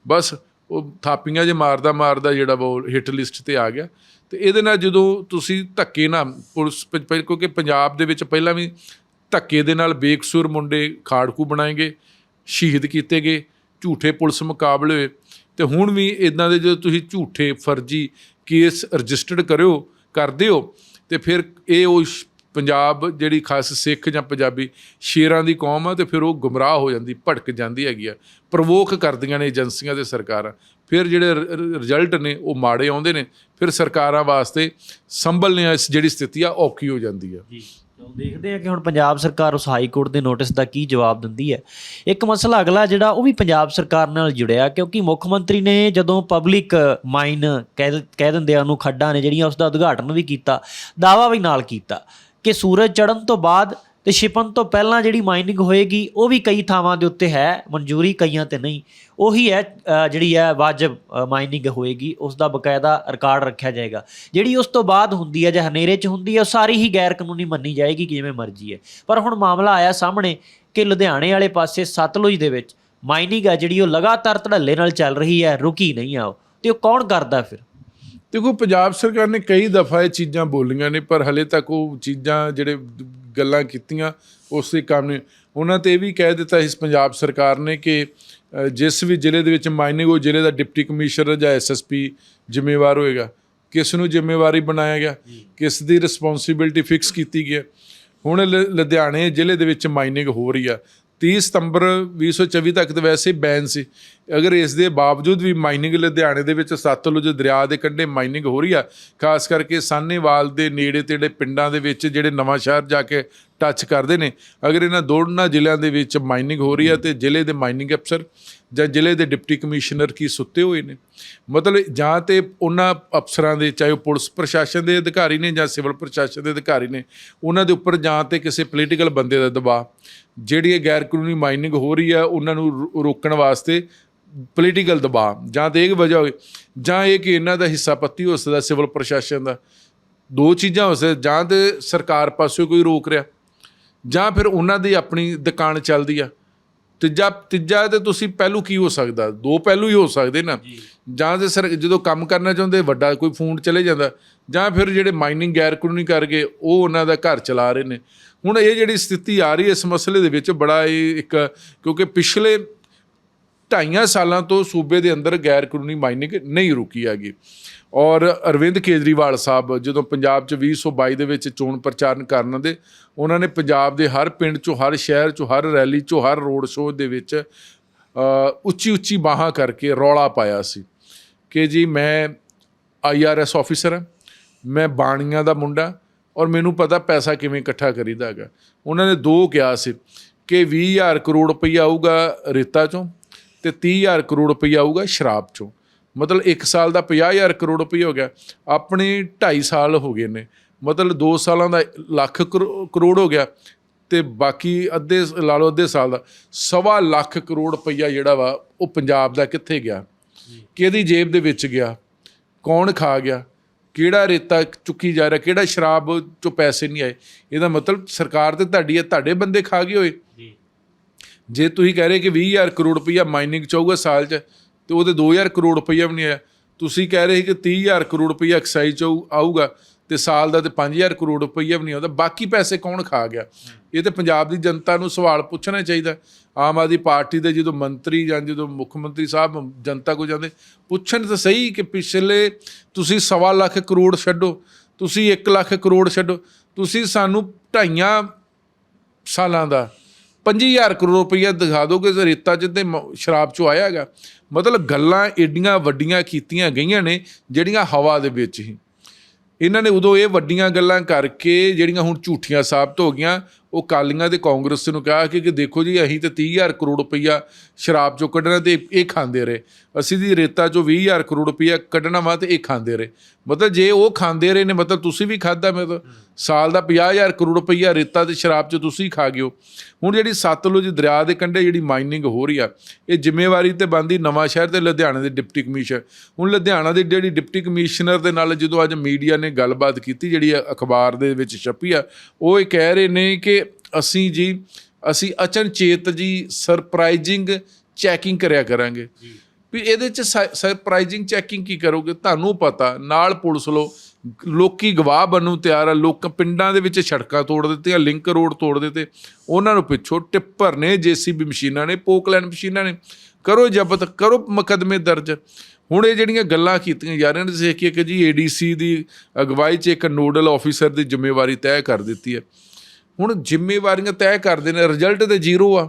B: ਬਸ ਉਹ ਥਾਪੀਆਂ ਜੇ ਮਾਰਦਾ ਮਾਰਦਾ ਜਿਹੜਾ ਵਾ ਉਹ ਹਿੱਟ ਲਿਸਟ ਤੇ ਆ ਗਿਆ। ਤੇ ਇਹਦੇ ਨਾਲ ਜਦੋਂ ਤੁਸੀਂ ਧੱਕੇ ਨਾਲ ਪੁਲਿਸ, ਪ- ਕਿਉਂਕਿ ਪੰਜਾਬ ਦੇ ਵਿੱਚ ਪਹਿਲਾਂ ਵੀ ਧੱਕੇ ਦੇ ਨਾਲ ਬੇਕਸੂਰ ਮੁੰਡੇ ਖਾੜਕੂ ਬਣਾਏ ਗਏ ਸ਼ਹੀਦ ਕੀਤੇ ਗਏ, ਝੂਠੇ ਪੁਲਿਸ ਮੁਕਾਬਲੇ ਹੋਏ। ਤੇ ਹੁਣ ਵੀ ਇਦਾਂ ਦੇ ਜਦੋਂ ਤੁਸੀਂ ਝੂਠੇ ਫਰਜ਼ੀ ਕੇਸ ਰਜਿਸਟਰਡ ਕਰਿਓ, ਕਰਦੇ ਹੋ ਤੇ ਫਿਰ ਇਹ ਉਹ ਪੰਜਾਬ ਜਿਹੜੀ ਖਾਸ ਸਿੱਖ ਜਾਂ ਪੰਜਾਬੀ ਸ਼ੇਰਾਂ ਦੀ ਕੌਮ ਆ ਤੇ ਫਿਰ ਉਹ ਗੁੰਮਰਾਹ ਹੋ ਜਾਂਦੀ ਭਟਕ ਜਾਂਦੀ ਹੈਗੀ ਆ, ਪ੍ਰਵੋਕ ਕਰਦੀਆਂ ਨੇ ਏਜੰਸੀਆਂ ਤੇ ਸਰਕਾਰਾਂ। ਫਿਰ ਜਿਹੜੇ ਰਿਜ਼ਲਟ ਨੇ, ਉਹ ਮਾੜੇ ਆਉਂਦੇ ਨੇ, ਫਿਰ ਸਰਕਾਰਾਂ ਵਾਸਤੇ ਸੰਭਲਨੇ ਇਸ ਜਿਹੜੀ ਸਥਿਤੀ ਆ, ਔਖੀ ਹੋ ਜਾਂਦੀ ਆ।
A: ਦੇਖਦੇ ਹਾਂ ਕਿ ਹੁਣ ਪੰਜਾਬ ਸਰਕਾਰ ਉਸ ਹਾਈ ਕੋਰਟ ਦੇ ਨੋਟਿਸ ਦਾ ਕੀ ਜਵਾਬ ਦਿੰਦੀ ਹੈ। ਇੱਕ ਮਸਲਾ ਅਗਲਾ ਜਿਹੜਾ, ਉਹ ਵੀ ਪੰਜਾਬ ਸਰਕਾਰ ਨਾਲ ਜੁੜਿਆ, ਕਿਉਂਕਿ ਮੁੱਖ ਮੰਤਰੀ ਨੇ ਜਦੋਂ ਪਬਲਿਕ ਮਾਈਨ ਕਹਿ ਕਹਿ ਦਿੰਦੇ ਆ ਉਹਨੂੰ ਖੱਡਾਂ ਨੇ ਜਿਹੜੀਆਂ ਉਸ ਦਾ ਉਦਘਾਟਨ ਵੀ ਕੀਤਾ ਦਾਵਾ ਵੀ ਨਾਲ ਕੀਤਾ ਕਿ ਸੂਰਜ ਚੜ੍ਹਨ ਤੋਂ ਬਾਅਦ ਤੇ ਛਿਪਣ ਤੋਂ ਪਹਿਲਾਂ ਜਿਹੜੀ ਮਾਈਨਿੰਗ ਹੋਏਗੀ, ਉਹ ਵੀ ਕਈ ਥਾਵਾਂ ਦੇ ਉੱਤੇ ਹੈ, ਮਨਜ਼ੂਰੀ ਕਈਆਂ ਤੇ ਨਹੀਂ। ਉਹੀ ਹੈ ਜਿਹੜੀ ਹੈ ਵਾਜਬ ਮਾਈਨਿੰਗ ਹੋਏਗੀ, ਉਸ ਦਾ ਬਕਾਇਦਾ ਰਿਕਾਰਡ ਰੱਖਿਆ ਜਾਏਗਾ। ਜਿਹੜੀ ਉਸ ਤੋਂ ਬਾਅਦ ਹੁੰਦੀ ਹੈ ਜਾਂ ਹਨੇਰੇ 'ਚ ਹੁੰਦੀ ਹੈ, ਉਹ ਸਾਰੀ ਹੀ ਗੈਰ ਕਾਨੂੰਨੀ ਮੰਨੀ ਜਾਏਗੀ, ਜਿਵੇਂ ਮਰਜ਼ੀ ਹੈ। ਪਰ ਹੁਣ ਮਾਮਲਾ ਆਇਆ ਸਾਹਮਣੇ ਕਿ ਲੁਧਿਆਣੇ ਵਾਲੇ ਪਾਸੇ ਸਤਲੁਜ ਦੇ ਵਿੱਚ ਮਾਈਨਿੰਗ ਆ ਜਿਹੜੀ ਉਹ ਲਗਾਤਾਰ ਧੜੱਲੇ ਨਾਲ ਚੱਲ ਰਹੀ ਹੈ, ਰੁਕੀ ਨਹੀਂ ਆ ਉਹ। ਤੇ ਉਹ ਕੌਣ ਕਰਦਾ ਫਿਰ?
B: ਦੇਖੋ, ਪੰਜਾਬ ਸਰਕਾਰ ਨੇ ਕਈ ਦਫਾ ਇਹ ਚੀਜ਼ਾਂ ਬੋਲੀਆਂ ਨੇ, ਪਰ ਹਲੇ ਤੱਕ ਉਹ ਚੀਜ਼ਾਂ ਜਿਹੜੇ ਗੱਲਾਂ ਕੀਤੀਆਂ ਉਸ ਕੰਮ ਨੇ ਉਹਨਾਂ ਤੇ ਇਹ ਵੀ ਕਹਿ ਦਿੱਤਾ ਇਸ ਪੰਜਾਬ ਸਰਕਾਰ ਨੇ ਕਿ ਜਿਸ ਵੀ ਜ਼ਿਲ੍ਹੇ ਦੇ ਵਿੱਚ ਮਾਈਨਿੰਗ ਉਹ ਜ਼ਿਲ੍ਹੇ ਦਾ ਡਿਪਟੀ ਕਮਿਸ਼ਨਰ ਜਾਂ ਐਸਐਸਪੀ ਜ਼ਿੰਮੇਵਾਰ ਹੋਏਗਾ, ਕਿਸ ਨੂੰ ਜ਼ਿੰਮੇਵਾਰੀ ਬਣਾਇਆ ਗਿਆ, ਕਿਸ ਦੀ ਰਿਸਪੌਂਸਿਬਿਲਟੀ ਫਿਕਸ ਕੀਤੀ ਗਈ ਹੈ। ਹੁਣ ਲ- ਲੁਧਿਆਣੇ ਜ਼ਿਲ੍ਹੇ ਦੇ ਵਿੱਚ ਮਾਈਨਿੰਗ ਹੋ ਰਹੀ ਆ 30 ਸਤੰਬਰ 2024 ਤੱਕ ਤਾਂ ਵੈਸੇ ਬੈਨ ਸੀ। ਅਗਰ ਇਸ ਦੇ ਬਾਵਜੂਦ ਵੀ ਮਾਈਨਿੰਗ ਲੁਧਿਆਣੇ ਦੇ ਵਿੱਚ ਸਤਲੁਜ ਦਰਿਆ ਦੇ ਕੰਢੇ ਮਾਈਨਿੰਗ ਹੋ ਰਹੀ ਆ, ਖਾਸ ਕਰਕੇ ਸਾਨੇਵਾਲ ਦੇ ਨੇੜੇ ਤੇੜੇ ਪਿੰਡਾਂ ਦੇ ਵਿੱਚ ਜਿਹੜੇ ਨਵਾਂ ਸ਼ਹਿਰ ਜਾ ਕੇ ਟੱਚ ਕਰਦੇ ਨੇ, ਅਗਰ ਇਹਨਾਂ ਦੋਨਾਂ ਜ਼ਿਲ੍ਹਿਆਂ ਦੇ ਵਿੱਚ ਮਾਈਨਿੰਗ ਹੋ ਰਹੀ ਆ ਤੇ ਜ਼ਿਲ੍ਹੇ ਦੇ ਮਾਈਨਿੰਗ ਅਫਸਰ ਜਾਂ ਜ਼ਿਲ੍ਹੇ ਦੇ ਡਿਪਟੀ ਕਮਿਸ਼ਨਰ ਕੀ ਸੁੱਤੇ ਹੋਏ ਨੇ। ਮਤਲਬ ਜਾਂ ਤੇ ਉਹਨਾਂ ਅਫਸਰਾਂ ਦੇ, ਚਾਹੇ ਉਹ ਪੁਲਿਸ ਪ੍ਰਸ਼ਾਸਨ ਦੇ ਅਧਿਕਾਰੀ ਨੇ ਜਾਂ ਸਿਵਲ ਪ੍ਰਸ਼ਾਸਨ ਦੇ ਅਧਿਕਾਰੀ ਨੇ, ਉਹਨਾਂ ਦੇ ਉੱਪਰ ਜਾਂ ਤੇ ਕਿਸੇ ਪੋਲੀਟੀਕਲ ਬੰਦੇ ਦਾ ਦਬਾਅ। ਜਿਹੜੀ ਇਹ ਗੈਰ ਕਾਨੂੰਨੀ ਮਾਈਨਿੰਗ ਹੋ ਰਹੀ ਆ, ਉਹਨਾਂ ਨੂੰ ਰੋ- ਰੋਕਣ ਵਾਸਤੇ ਪੋਲੀਟੀਕਲ ਦਬਾਅ। ਜਾਂ ਤੇ ਇਹ ਵਜ੍ਹਾ ਹੋਵੇ ਜਾਂ ਇਹ ਕਿ ਇਹਨਾਂ ਦਾ ਹਿੱਸਾ ਪੱਤੀ ਹੋ ਸਕਦਾ ਸਿਵਲ ਪ੍ਰਸ਼ਾਸਨ ਦਾ। ਦੋ ਚੀਜ਼ਾਂ ਹੋ ਸਕਦੀਆਂ ਜਾਂ ਤੇ ਸਰਕਾਰ ਪਾਸੋਂ ਕੋਈ ਰੋਕ ਰਿਹਾ, ਜਾਂ ਫਿਰ ਉਹਨਾਂ ਦੀ ਆਪਣੀ ਦੁਕਾਨ ਚੱਲਦੀ ਆ। ਤੀਜਾ ਤੀਜਾ ਤੇ ਤੁਸੀਂ ਪਹਿਲੂ ਕੀ ਹੋ ਸਕਦਾ? ਦੋ ਪਹਿਲੂ ਹੀ ਹੋ ਸਕਦੇ ਨਾ। ਜਾਂ। ਤੇ ਸਰ ਜਦੋਂ ਕੰਮ ਕਰਨਾ ਚਾਹੁੰਦੇ ਵੱਡਾ ਕੋਈ ਫੋਨ ਚਲੇ ਜਾਂਦਾ ਜਾਂ ਫਿਰ ਜਿਹੜੇ ਮਾਈਨਿੰਗ ਗੈਰ ਕਾਨੂੰਨੀ ਕਰਕੇ ਉਹ ਉਹਨਾਂ ਦਾ ਘਰ ਚਲਾ ਰਹੇ ਨੇ। ਹੁਣ ਇਹ ਜਿਹੜੀ ਸਥਿਤੀ ਆ ਰਹੀ ਹੈ ਇਸ ਮਸਲੇ ਦੇ ਵਿੱਚ ਬੜਾ ਇਹ ਇੱਕ ਕਿਉਂਕਿ ਪਿਛਲੇ ਢਾਈਆਂ ਸਾਲਾਂ ਤੋਂ ਸੂਬੇ ਦੇ ਅੰਦਰ ਗੈਰ ਕਾਨੂੰਨੀ ਮਾਈਨਿੰਗ ਨਹੀਂ ਰੁਕੀ ਹੈਗੀ। ਔਰ ਅਰਵਿੰਦ ਕੇਜਰੀਵਾਲ ਸਾਹਿਬ, ਜਦੋਂ ਪੰਜਾਬ 'ਚ 2022 ਦੇ ਵਿੱਚ ਚੋਣ ਪ੍ਰਚਾਰਨ ਕਰਨ ਦੇ, ਉਹਨਾਂ ਨੇ ਪੰਜਾਬ ਦੇ ਹਰ ਪਿੰਡ 'ਚੋਂ, ਹਰ ਸ਼ਹਿਰ 'ਚੋਂ, ਹਰ ਰੈਲੀ 'ਚੋਂ, ਹਰ ਰੋਡ ਸ਼ੋਅ ਦੇ ਵਿੱਚ ਉੱਚੀ ਉੱਚੀ ਬਾਹਾਂ ਕਰਕੇ ਰੌਲਾ ਪਾਇਆ ਸੀ ਕਿ ਜੀ ਮੈਂ ਆਈਆਰਐਸ ਆਫੀਸਰ ਹਾਂ, ਮੈਂ ਬਾਣੀਆਂ ਦਾ ਮੁੰਡਾ ਔਰ ਮੈਨੂੰ ਪਤਾ ਪੈਸਾ ਕਿਵੇਂ ਇਕੱਠਾ ਕਰੀਦਾ ਹੈਗਾ। ਉਹਨਾਂ ਨੇ ਦੋ ਕਿਹਾ ਸੀ ਕਿ 20000 ਕਰੋੜ ਰੁਪਈਆ ਆਊਗਾ ਰੇਤਾ ਚੋਂ ਤੇ 30000 ਕਰੋੜ ਰੁਪਈਆ ਆਊਗਾ ਸ਼ਰਾਬ ਚੋਂ। ਮਤਲਬ 1 ਸਾਲ ਦਾ 50000 ਕਰੋੜ ਰੁਪਈਆ ਹੋ ਗਿਆ। ਆਪਣੇ 2.5 ਸਾਲ ਹੋ ਗਏ ਨੇ। ਮਤਲਬ 2 ਸਾਲਾਂ ਦਾ ਲੱਖ ਕਰੋ- ਕਰੋੜ ਹੋ ਗਿਆ ਤੇ ਬਾਕੀ ਅੱਧੇ ਲਾ ਲਓ ਅੱਧੇ ਸਾਲ ਦਾ ਸਵਾ ਲੱਖ ਕਰੋੜ ਰੁਪਈਆ ਜਿਹੜਾ ਵਾ ਉਹ ਪੰਜਾਬ ਦਾ ਕਿੱਥੇ ਗਿਆ? ਕਿਹਦੀ ਜੇਬ ਦੇ ਵਿੱਚ ਗਿਆ? ਕੌਣ ਖਾ ਗਿਆ? ਕਿਹੜਾ ਰੇਤਾ ਚੁੱਕੀ ਜਾ ਰਿਹਾ? ਕਿਹੜਾ ਸ਼ਰਾਬ ਚੋਂ ਪੈਸੇ ਨਹੀਂ ਆਏ? ਇਹਦਾ ਮਤਲਬ ਸਰਕਾਰ ਤੇ ਤੁਹਾਡੀ ਹੈ ਤੁਹਾਡੇ ਬੰਦੇ ਖਾ ਗਏ ਹੋਏ।
A: ਜੀ।
B: ਜੇ ਤੁਸੀਂ ਕਹਿ ਰਹੇ ਕਿ 20000 ਕਰੋੜ ਰੁਪਈਆ ਮਾਈਨਿੰਗ ਚਾਹੂਗਾ ਸਾਲ 'ਚ ਤੇ ਉਹਦੇ 2000 ਕਰੋੜ ਰੁਪਈਆ ਵੀ ਨਹੀਂ ਆਇਆ। ਤੁਸੀਂ ਕਹਿ ਰਹੇ ਕਿ 30000 ਕਰੋੜ ਰੁਪਈਆ ਐਕਸਾਈਜ਼ 'ਚ ਆਊ- ਆਊਗਾ ਤੇ ਸਾਲ ਦਾ ਤੇ 5000 ਕਰੋੜ ਰੁਪਈਆ ਵੀ ਨਹੀਂ ਆਉਂਦਾ। ਬਾਕੀ ਪੈਸੇ ਕੌਣ ਖਾ ਗਿਆ? ਇਹ ਤੇ ਪੰਜਾਬ ਦੀ ਜਨਤਾ ਨੂੰ ਸਵਾਲ ਪੁੱਛਣਾ ਚਾਹੀਦਾ। ਆਮ ਆਦਮੀ ਪਾਰਟੀ ਦੇ ਜਦੋਂ ਮੰਤਰੀ ਜਾਂ ਜਦੋਂ ਮੁੱਖ ਮੰਤਰੀ ਸਾਹਿਬ ਜਨਤਾ ਕੋ ਜਾਂਦੇ, ਪੁੱਛਣ ਤਾਂ ਸਹੀ ਕਿ ਪਿਛਲੇ ਤੁਸੀਂ ਸਵਾ ਲੱਖ ਕਰੋੜ ਛੱਡੋ, ਤੁਸੀਂ 1 ਲੱਖ ਕਰੋੜ ਛੱਡੋ, ਤੁਸੀਂ ਸਾਨੂੰ ਢਾਈਆਂ ਸਾਲਾਂ ਦਾ 25000 ਕਰੋੜ ਰੁਪਈਆ ਦਿਖਾ ਦੋਗੇ ਕਿ ਰੇਤਾ ਚ ਮ- ਸ਼ਰਾਬ ਚੋਂ ਆਇਆ ਹੈਗਾ। ਮਤਲਬ ਗੱਲਾਂ ਏਡੀਆਂ ਵੱਡੀਆਂ ਕੀਤੀਆਂ ਗਈਆਂ ਨੇ ਜਿਹੜੀਆਂ ਹਵਾ ਦੇ ਵਿੱਚ ਹੀ। ਇਹਨਾਂ ਨੇ ਉਦੋਂ ਇਹ ਵੱਡੀਆਂ ਗੱਲਾਂ ਕਰਕੇ ਜਿਹੜੀਆਂ ਹੁਣ ਝੂਠੀਆਂ ਸਾਬਤ ਹੋ ਗਈਆਂ ਉਹ ਕਾਲੀਆਂ ਦੇ ਕਾਂਗਰਸ ਨੂੰ ਕਿਹਾ ਕਿ ਕਿ ਦੇਖੋ ਜੀ, ਅਸੀਂ ਤੇ 30000 ਕਰੋੜ ਰੁਪਈਆ ਸ਼ਰਾਬ ਚੋਂ ਕੱਢਣਾ ਤੇ ਇਹ ਖਾਂਦੇ ਰਹੇ। ਅਸੀਂ ਦੀ ਰੇਤਾ ਚੋਂ 20000 ਕਰੋੜ ਰੁਪਈਆ ਕੱਢਣਾ ਵਾ ਤੇ ਇਹ ਖਾਂਦੇ ਰਹੇ। ਮਤਲਬ ਜੇ ਉਹ ਖਾਂਦੇ ਰਹੇ ਨੇ, ਮਤਲਬ ਤੁਸੀਂ ਵੀ ਖਾਦਾ ਮਤਲਬ ਸਾਲ ਦਾ 50000 ਕਰੋੜ ਰੁਪਈਆ ਰੇਤਾ ਤੇ ਸ਼ਰਾਬ 'ਚੋਂ ਤੁਸੀਂ ਖਾ ਗਿਓ ਹੁਣ ਜਿਹੜੀ ਸਤਲੁਜ ਦਰਿਆ ਦੇ ਕੰਢੇ ਜਿਹੜੀ ਮਾਈਨਿੰਗ ਹੋ ਰਹੀ ਆ, ਇਹ ਜ਼ਿੰਮੇਵਾਰੀ ਤੇ ਬੰਦੀ ਨਵਾਂ ਸ਼ਹਿਰ ਤੇ ਲੁਧਿਆਣੇ ਦੇ ਡਿਪਟੀ ਕਮਿਸ਼ਨਰ। ਹੁਣ ਲੁਧਿਆਣਾ ਦੀ ਜਿਹੜੀ ਡਿਪਟੀ ਕਮਿਸ਼ਨਰ ਦੇ ਨਾਲ ਜਦੋਂ ਅੱਜ ਮੀਡੀਆ ਨੇ ਗੱਲਬਾਤ ਕੀਤੀ ਜਿਹੜੀ ਅਖਬਾਰ ਦੇ ਵਿੱਚ ਛਪੀ ਆ, ਉਹ ਇਹ ਕਹਿ ਰਹੇ ਨੇ ਕਿ ਅਸੀਂ ਜੀ ਅਸੀਂ ਅਚਨਚੇਤ ਜੀ ਸਰਪ੍ਰਾਈਜ਼ਿੰਗ ਚੈਕਿੰਗ ਕਰਿਆ ਕਰਾਂਗੇ। ਵੀ ਇਹਦੇ ਚ ਸਰਪ੍ਰਾਈਜ਼ਿੰਗ ਚੈਕਿੰਗ ਕੀ ਕਰੋਗੇ? ਤੁਹਾਨੂੰ ਪਤਾ ਨਾਲ ਪੁਲਿਸ ਲੋ ਲੋਕੀ ਗਵਾਹ ਬਣਨ ਨੂੰ ਤਿਆਰ ਆ ਲੋਕ ਪਿੰਡਾਂ ਦੇ ਵਿੱਚ ਸੜਕਾਂ ਤੋੜ ਦਿੱਤੀਆਂ ਲਿੰਕ ਰੋਡ ਤੋੜ ਦਿੱਤੇ। ਉਹਨਾਂ ਨੂੰ ਪਿੱਛੋਂ ਟਿੱਪਰ ਨੇ ਜੀਸੀਬੀ ਮਸ਼ੀਨਾਂ ਨੇ ਪੋਕਲੈਂਡ ਮਸ਼ੀਨਾਂ ਨੇ। ਕਰੋ ਜ਼ਬਤ ਕਰੋ ਮੁਕੱਦਮੇ ਦਰਜ। ਹੁਣ ਇਹ ਜਿਹੜੀਆਂ ਗੱਲਾਂ ਕੀਤੀਆਂ ਜਾ ਰਹੀਆਂ ਨੇ ਦੇਖੀਏ ਕਿ ਜੀ ਏਡੀਸੀ ਦੀ ਅਗਵਾਈ 'ਚ ਇੱਕ ਨੋਡਲ ਆਫੀਸਰ ਦੀ ਜ਼ਿੰਮੇਵਾਰੀ ਤੈਅ ਕਰ ਦਿੱਤੀ ਹੈ। ਹੁਣ ਜ਼ਿੰਮੇਵਾਰੀਆਂ ਤੈਅ ਕਰਦੇ ਨੇ ਰਿਜ਼ਲਟ ਤੇ ਜ਼ੀਰੋ ਆ।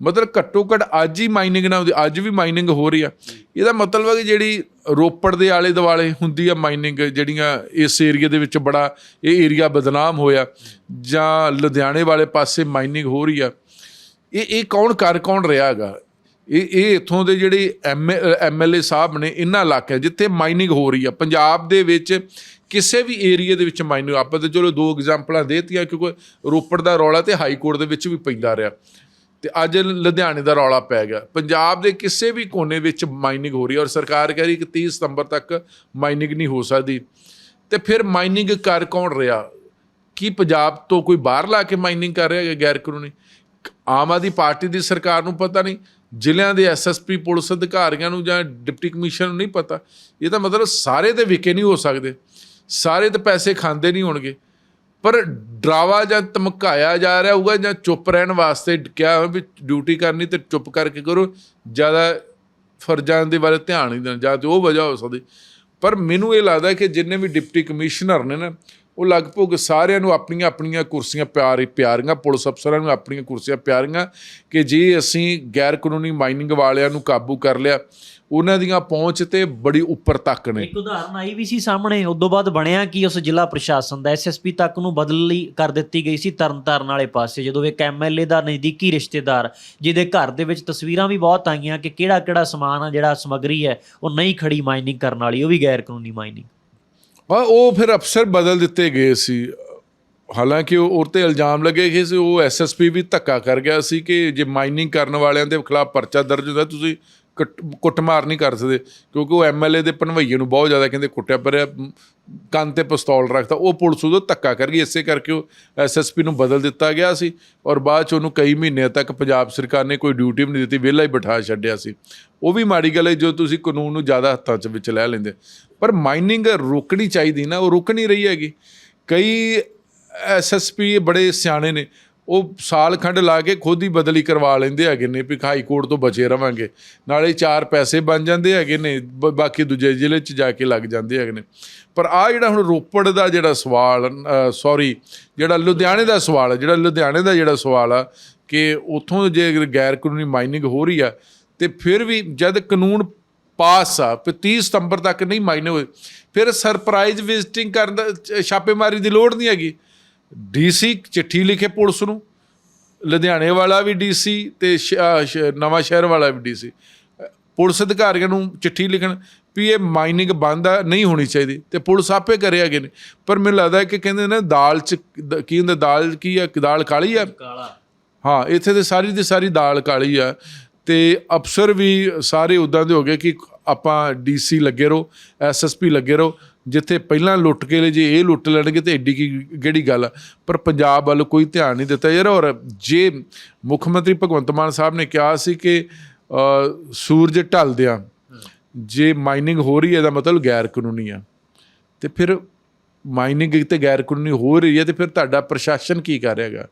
B: ਮਤਲਬ ਘੱਟੋ ਘੱਟ ਅੱਜ ਹੀ ਮਾਈਨਿੰਗ ਨਾ ਹੁੰਦੀ, ਅੱਜ ਵੀ ਮਾਈਨਿੰਗ ਹੋ ਰਹੀ ਆ। ਇਹਦਾ ਮਤਲਬ ਹੈ ਕਿ ਜਿਹੜੀ ਰੋਪੜ ਦੇ ਆਲੇ ਦੁਆਲੇ ਹੁੰਦੀ ਆ ਮਾਈਨਿੰਗ ਜਿਹੜੀਆਂ ਇਸ ਏਰੀਆ ਦੇ ਵਿੱਚ ਬੜਾ ਇਹ ਏਰੀਆ ਬਦਨਾਮ ਹੋਇਆ, ਜਾਂ ਲੁਧਿਆਣੇ ਵਾਲੇ ਪਾਸੇ ਮਾਈਨਿੰਗ ਹੋ ਰਹੀ ਆ। ਇਹ ਇਹ ਕੌਣ, ਕਰ ਕੌਣ ਰਿਹਾ ਹੈਗਾ? ਇਹ ਇਹ ਇਥੋਂ ਦੇ ਜਿਹੜੇ ਐਮਐਲਏ ਸਾਹਿਬ ਨੇ, ਇਹਨਾਂ ਇਲਾਕਿਆਂ ਜਿੱਥੇ ਮਾਈਨਿੰਗ ਹੋ ਰਹੀ ਆ। ਪੰਜਾਬ ਦੇ ਵਿੱਚ ਕਿਸੇ ਵੀ ਏਰੀਆ ਦੇ ਵਿੱਚ ਮਾਈਨਿੰਗ ਆਪਾਂ ਤੇ ਚਲੋ ਦੋ ਐਗਜ਼ਾਮਪਲਾਂ ਦੇਤੀਆਂ, ਕਿਉਂਕਿ ਰੋਪੜ ਦਾ ਰੌਲਾ ਤੇ ਹਾਈ ਕੋਰਟ ਦੇ ਵਿੱਚ ਵੀ ਪੈਂਦਾ ਰਿਹਾ। ਤੇ ਅੱਜ ਲੁਧਿਆਣੇ ਦਾ ਰੌਲਾ ਪੈ ਗਿਆ। ਪੰਜਾਬ ਦੇ ਕਿਸੇ ਵੀ ਕੋਨੇ ਵਿੱਚ ਮਾਈਨਿੰਗ ਹੋ ਰਹੀ ਹੈ ਔਰ ਸਰਕਾਰ ਕਹਿ ਰਹੀ ਕਿ 30 ਸਤੰਬਰ ਤੱਕ ਮਾਈਨਿੰਗ ਨਹੀਂ ਹੋ ਸਕਦੀ। ਤੇ ਫਿਰ ਮਾਈਨਿੰਗ ਕਰ ਕੌਣ ਰਿਹਾ? ਕੀ ਪੰਜਾਬ ਤੋਂ ਕੋਈ ਬਾਹਰ ਲਾ ਕੇ ਮਾਈਨਿੰਗ ਕਰ ਰਿਹਾ ਹੈ ਗੈਰ ਕਾਨੂੰਨੀ? ਆਮ ਆਦਮੀ ਪਾਰਟੀ ਦੀ ਸਰਕਾਰ ਨੂੰ ਪਤਾ ਨਹੀਂ। ਜ਼ਿਲ੍ਹਿਆਂ ਦੇ ਐਸਐਸਪੀ ਪੁਲਿਸ ਅਧਿਕਾਰੀਆਂ ਨੂੰ ਜਾਂ ਡਿਪਟੀ ਕਮਿਸ਼ਨਰ ਨੂੰ ਨਹੀਂ ਪਤਾ। ਇਹ ਤਾਂ ਮਤਲਬ ਸਾਰੇ ਦੇ ਵਿਕੇ ਨਹੀਂ ਹੋ ਸਕਦੇ। ਸਾਰੇ ਤਾਂ ਪੈਸੇ ਖਾਂਦੇ ਨਹੀਂ ਹੋਣਗੇ। ਪਰ ਡਰਾਵਾ ਜਾਂ ਧਮਕਾਇਆ ਜਾ ਰਿਹਾ ਹੋਊਗਾ ਜਾਂ ਚੁੱਪ ਰਹਿਣ ਵਾਸਤੇ ਕਿਹਾ ਵੀ ਡਿਊਟੀ ਕਰਨੀ ਤੇ ਚੁੱਪ ਕਰਕੇ ਕਰੋ, ਜ਼ਿਆਦਾ ਫਰਜ਼ਾਂ ਦੇ ਬਾਰੇ ਧਿਆਨ ਨਹੀਂ ਦੇਣਾ ਜਾਂ ਤੇ ਉਹ ਵਜ੍ਹਾ ਹੋ ਸਕਦੀ। ਪਰ ਮੈਨੂੰ ਇਹ ਲੱਗਦਾ ਕਿ ਜਿੰਨੇ ਵੀ ਡਿਪਟੀ ਕਮਿਸ਼ਨਰ ਨੇ ਨਾ ਉਹ ਲਗਭਗ ਸਾਰਿਆਂ ਨੂੰ ਆਪਣੀਆਂ ਆਪਣੀਆਂ ਕੁਰਸੀਆਂ ਪਿਆਰੀ ਪਿਆਰੀਆਂ, ਪੁਲਿਸ ਅਫਸਰਾਂ ਨੂੰ ਆਪਣੀਆਂ ਕੁਰਸੀਆਂ ਪਿਆਰੀਆਂ ਕਿ ਜੇ ਅਸੀਂ ਗੈਰ ਕਾਨੂੰਨੀ ਮਾਈਨਿੰਗ ਵਾਲਿਆਂ ਨੂੰ ਕਾਬੂ ਕਰ ਲਿਆ, ਉਹਨਾਂ ਦੀਆਂ ਪਹੁੰਚ ਤੇ ਬੜੀ ਉੱਪਰ ਤੱਕ ਨੇ।
A: ਇੱਕ ਉਦਾਹਰਨ ਆਈ ਵੀ ਸੀ ਸਾਹਮਣੇ, ਉਦੋਂ ਬਾਅਦ ਬਣਿਆ ਕਿ ਉਸ ਜ਼ਿਲ੍ਹਾ ਪ੍ਰਸ਼ਾਸਨ ਦਾ ਐਸਐਸਪੀ ਤੱਕ ਨੂੰ ਬਦਲ ਲਈ ਕਰ ਦਿੱਤੀ ਗਈ ਸੀ ਤਰਨਤਾਰਨ ਵਾਲੇ ਪਾਸੇ, ਜਦੋਂ ਇੱਕ ਐਮਐਲਏ ਦਾ ਨਜ਼ਦੀਕੀ ਰਿਸ਼ਤੇਦਾਰ, ਜਿਹਦੇ ਘਰ ਦੇ ਵਿੱਚ ਤਸਵੀਰਾਂ ਵੀ ਬਹੁਤ ਆਈਆਂ ਕਿ ਕਿਹੜਾ ਕਿਹੜਾ ਸਮਾਨ ਆ ਜਿਹੜਾ ਸਮਗਰੀ ਹੈ, ਉਹ ਨਹੀਂ ਖੜੀ ਮਾਈਨਿੰਗ ਕਰਨ ਵਾਲੀ, ਉਹ ਵੀ ਗੈਰ ਕਾਨੂੰਨੀ ਮਾਈਨਿੰਗ।
B: ਉਹ ਫਿਰ ਅਫਸਰ ਬਦਲ ਦਿੱਤੇ ਗਏ ਸੀ। ਹਾਲਾਂਕਿ ਉਹ ਉਹ ਤੇ ਇਲਜ਼ਾਮ ਲੱਗੇ ਕਿ ਸੀ, ਉਹ ਐਸਐਸਪੀ ਵੀ ਧੱਕਾ ਕਰ ਗਿਆ ਸੀ ਕਿ ਜੇ ਮਾਈਨਿੰਗ ਕਰਨ ਵਾਲਿਆਂ ਦੇ ਖਿਲਾਫ ਪਰਚਾ ਦਰਜ ਹੁੰਦਾ, ਤੁਸੀਂ ਕੁੱਟਮਾਰ ਨਹੀਂ ਕਰ ਸਕਦੇ, ਕਿਉਂਕਿ ਉਹ ਐਮਐਲਏ ਦੇ ਭਨਵਈਏ ਨੂੰ ਬਹੁਤ ਜ਼ਿਆਦਾ ਕਹਿੰਦੇ ਕੁੱਟਿਆ, ਪਰ ਕੰਨ ਤੇ ਪਿਸਤੌਲ ਰੱਖਦਾ ਉਹ ਪੁਲਿਸ ਉਹਦਾ ਧੱਕਾ ਕਰ ਗਈ, ਇਸੇ ਕਰਕੇ ਉਹ ਐਸਐਸਪੀ ਨੂੰ ਬਦਲ ਦਿੱਤਾ ਗਿਆ ਸੀ, ਔਰ ਬਾਅਦ ਚ ਉਹਨੂੰ ਕਈ ਮਹੀਨਿਆਂ ਤੱਕ ਪੰਜਾਬ ਸਰਕਾਰ ਨੇ ਕੋਈ ਡਿਊਟੀ ਵੀ ਨਹੀਂ ਦਿੱਤੀ, ਵਿਹਲਾ ਹੀ ਬਿਠਾ ਛੱਡਿਆ ਸੀ। ਉਹ ਵੀ ਮਾੜੀ ਗੱਲ ਹੈ, ਜੋ ਤੁਸੀਂ ਕਾਨੂੰਨ ਨੂੰ ਜ਼ਿਆਦਾ ਹੱਥਾਂ 'ਚ ਵਿੱਚ ਲੈ ਲੈਂਦੇ, ਪਰ ਮਾਈਨਿੰਗ ਰੋਕਣੀ ਚਾਹੀਦੀ ਨਾ, ਉਹ ਰੁਕ ਨਹੀਂ ਰਹੀ ਹੈਗੀ। ਕਈ ਐਸਐਸਪੀ ਬੜੇ ਸਿਆਣੇ ਨੇ ਉਹ ਸਾਲ ਖੰਡ ਲਾ ਕੇ ਖੁਦ ਹੀ ਬਦਲੀ ਕਰਵਾ ਲੈਂਦੇ ਹੈਗੇ ਨੇ ਵੀ ਹਾਈ ਕੋਰਟ ਤੋਂ ਬਚੇ ਰਵਾਂਗੇ। ਨਾਲੇ ਚਾਰ ਪੈਸੇ ਬਣ ਜਾਂਦੇ ਹੈਗੇ ਨੇ, ਬ- ਬਾਕੀ ਦੂਜੇ ਜ਼ਿਲ੍ਹੇ 'ਚ ਜਾ ਕੇ ਲੱਗ ਜਾਂਦੇ ਹੈਗੇ ਨੇ। ਪਰ ਆ ਜਿਹੜਾ ਹੁਣ ਰੋਪੜ ਦਾ ਜਿਹੜਾ ਸਵਾਲ ਸੌਰੀ ਜਿਹੜਾ ਲੁਧਿਆਣੇ ਦਾ ਸਵਾਲ ਹੈ ਜਿਹੜਾ ਲੁਧਿਆਣੇ ਦਾ ਜਿਹੜਾ ਸਵਾਲ ਆ ਕਿ ਉਥੋਂ ਜੇ ਗੈਰ ਕਾਨੂੰਨੀ ਮਾਈਨਿੰਗ ਹੋ ਰਹੀ ਆ, ਤੇ ਫਿਰ ਵੀ ਜਦ ਕਾਨੂੰਨ ਪਾਸ ਆ ਵੀ 30 ਸਤੰਬਰ ਤੱਕ ਨਹੀਂ ਮਾਈਨਿੰਗ ਹੋਏ, ਫਿਰ ਸਰਪ੍ਰਾਈਜ਼ ਵਿਜ਼ਿਟਿੰਗ ਕਰਨ ਦਾ ਚ- ਛਾਪੇਮਾਰੀ ਦੀ ਲੋੜ ਨਹੀਂ ਹੈਗੀ। ਡੀਸੀ ਚਿੱਠੀ ਲਿਖੇ ਪੁਲਿਸ ਨੂੰ ਲੁਧਿਆਣੇ ਵਾਲਾ ਵੀ ਡੀਸੀ ਤੇ ਨਵਾਂ ਸ਼ਹਿਰ ਵਾਲਾ ਵੀ ਡੀਸੀ। ਪੁਲਿਸ ਅਧਿਕਾਰੀਆਂ ਨੂੰ ਚਿੱਠੀ ਲਿਖਣ ਵੀ ਇਹ ਮਾਈਨਿੰਗ ਬੰਦ ਆ ਨਹੀਂ ਹੋਣੀ ਚਾਹੀਦੀ ਤੇ ਪੁਲਿਸ ਆਪੇ ਕਰੇ ਹੈਗੇ ਨੇ। ਪਰ ਮੈਨੂੰ ਲੱਗਦਾ ਹੈ ਕਿ ਕਹਿੰਦੇ ਨੇ ਦਾਲ ਚ ਕੀ ਹੁੰਦਾ ਦਾਲ ਕੀ ਆ ਦਾਲ ਕਾਲੀ ਆ?
A: ਕਾਲਾ।
B: ਹਾਂ ਇੱਥੇ ਤੇ ਸਾਰੀ ਦੀ ਸਾਰੀ ਦਾਲ ਕਾਲੀ ਆ। ਤੇ ਅਫਸਰ ਵੀ ਸਾਰੇ ਉਦਾਂ ਦੇ ਹੋ ਗਏ ਕਿ ਆਪਾਂ ਡੀਸੀ ਲੱਗੇ ਰਹੋ ਐਸਐਸਪੀ ਲੱਗੇ ਰਹੋ। ਜਿੱਥੇ ਪਹਿਲਾਂ ਲੁੱਟ ਕੇ ਲੈ ਜੇ, ਇਹ ਲੁੱਟ ਲੈਣਗੇ ਤੇ ਐਡੀ ਕੀ ਕਿਹੜੀ ਗੱਲ ਆ? ਪਰ ਪੰਜਾਬ ਵੱਲ ਕੋਈ ਧਿਆਨ ਨਹੀਂ ਦਿੱਤਾ। ਯਾਰ, ਔਰ ਜੇ ਮੁੱਖ ਮੰਤਰੀ ਭਗਵੰਤ ਮਾਨ ਸਾਹਿਬ ਨੇ ਕਿਹਾ ਸੀ ਕਿ ਸੂਰਜ ਢਲਦਿਆਂ ਜੇ ਮਾਈਨਿੰਗ ਹੋ ਰਹੀ ਹੈ ਦਾ ਮਤਲਬ ਗੈਰ ਕਾਨੂੰਨੀ ਆ। ਤੇ ਫਿਰ ਮਾਈਨਿੰਗ ਤੇ ਗੈਰ ਕਾਨੂੰਨੀ ਹੋ ਰਹੀ ਹੈ ਤੇ ਫਿਰ ਤੁਹਾਡਾ ਪ੍ਰਸ਼ਾਸਨ ਕੀ ਕਰ ਰਿਹਾ ਹੈਗਾ?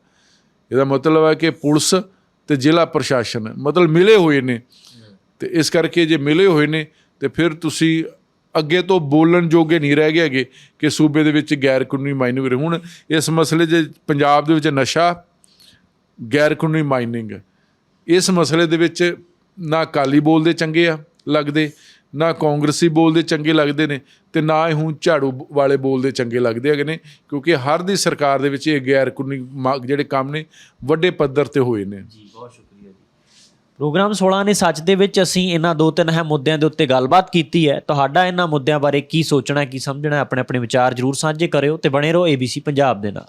B: ਇਹਦਾ ਮਤਲਬ ਹੈ ਕਿ ਪੁਲਿਸ ਤੇ ਜ਼ਿਲ੍ਹਾ ਪ੍ਰਸ਼ਾਸਨ ਮਤਲਬ ਮਿਲੇ ਹੋਏ ਨੇ। ਤੇ ਇਸ ਕਰਕੇ ਜੇ ਮਿਲੇ ਹੋਏ ਨੇ, ਤੇ ਫਿਰ ਤੁਸੀਂ ਅੱਗੇ ਤੋਂ ਬੋਲਣ ਜੋਗੇ ਨਹੀਂ ਰਹਿ ਗਏ ਹੈਗੇ ਕਿ ਸੂਬੇ ਦੇ ਵਿੱਚ ਗੈਰ ਕਾਨੂੰਨੀ ਮਾਈਨਿੰਗ ਹੋ ਹੁਣ ਇਸ ਮਸਲੇ 'ਚ ਪੰਜਾਬ ਦੇ ਵਿੱਚ ਨਸ਼ਾ ਗੈਰ ਕਾਨੂੰਨੀ ਮਾਈਨਿੰਗ। ਇਸ ਮਸਲੇ ਦੇ ਵਿੱਚ ਨਾ ਅਕਾਲੀ ਬੋਲਦੇ ਚੰਗੇ ਆ, ਲੱਗਦੇ, ਨਾ ਕਾਂਗਰਸੀ ਬੋਲਦੇ ਚੰਗੇ ਲੱਗਦੇ ਨੇ ਤੇ ਨਾ ਹੀ ਹੁਣ ਝਾੜੂ ਵਾਲੇ ਬੋਲਦੇ ਚੰਗੇ ਲੱਗਦੇ ਹੈਗੇ ਨੇ, ਕਿਉਂਕਿ ਹਰ ਦੀ ਸਰਕਾਰ ਦੇ ਵਿੱਚ ਇਹ ਗੈਰ ਕਾਨੂੰਨੀ ਮਾ- ਜਿਹੜੇ ਕੰਮ ਨੇ, ਵੱਡੇ ਪੱਧਰ ਤੇ ਹੋਏ ਨੇ।
A: ਜੀ, ਬਹੁਤ ਸ਼ੁਕਰੀਆ। ਪ੍ਰੋਗਰਾਮ 16 ਨੇ ਸੱਚ ਦੇ ਵਿੱਚ ਅਸੀਂ ਇਹਨਾਂ ਦੋ ਤਿੰਨ ਹੈ ਮੁੱਦਿਆਂ ਦੇ ਉੱਤੇ ਗੱਲਬਾਤ ਕੀਤੀ ਹੈ। ਤੁਹਾਡਾ ਇਹਨਾਂ ਮੁੱਦਿਆਂ ਬਾਰੇ ਕੀ ਸੋਚਣਾ, ਕੀ ਸਮਝਣਾ ਆਪਣੇ ਆਪਣੇ ਵਿਚਾਰ ਜਰੂਰ ਸਾਂਝੇ ਕਰਿਓ ਤੇ ਬਣੇ ਰਹੋ ABC ਪੰਜਾਬ ਦੇ ਨਾਲ।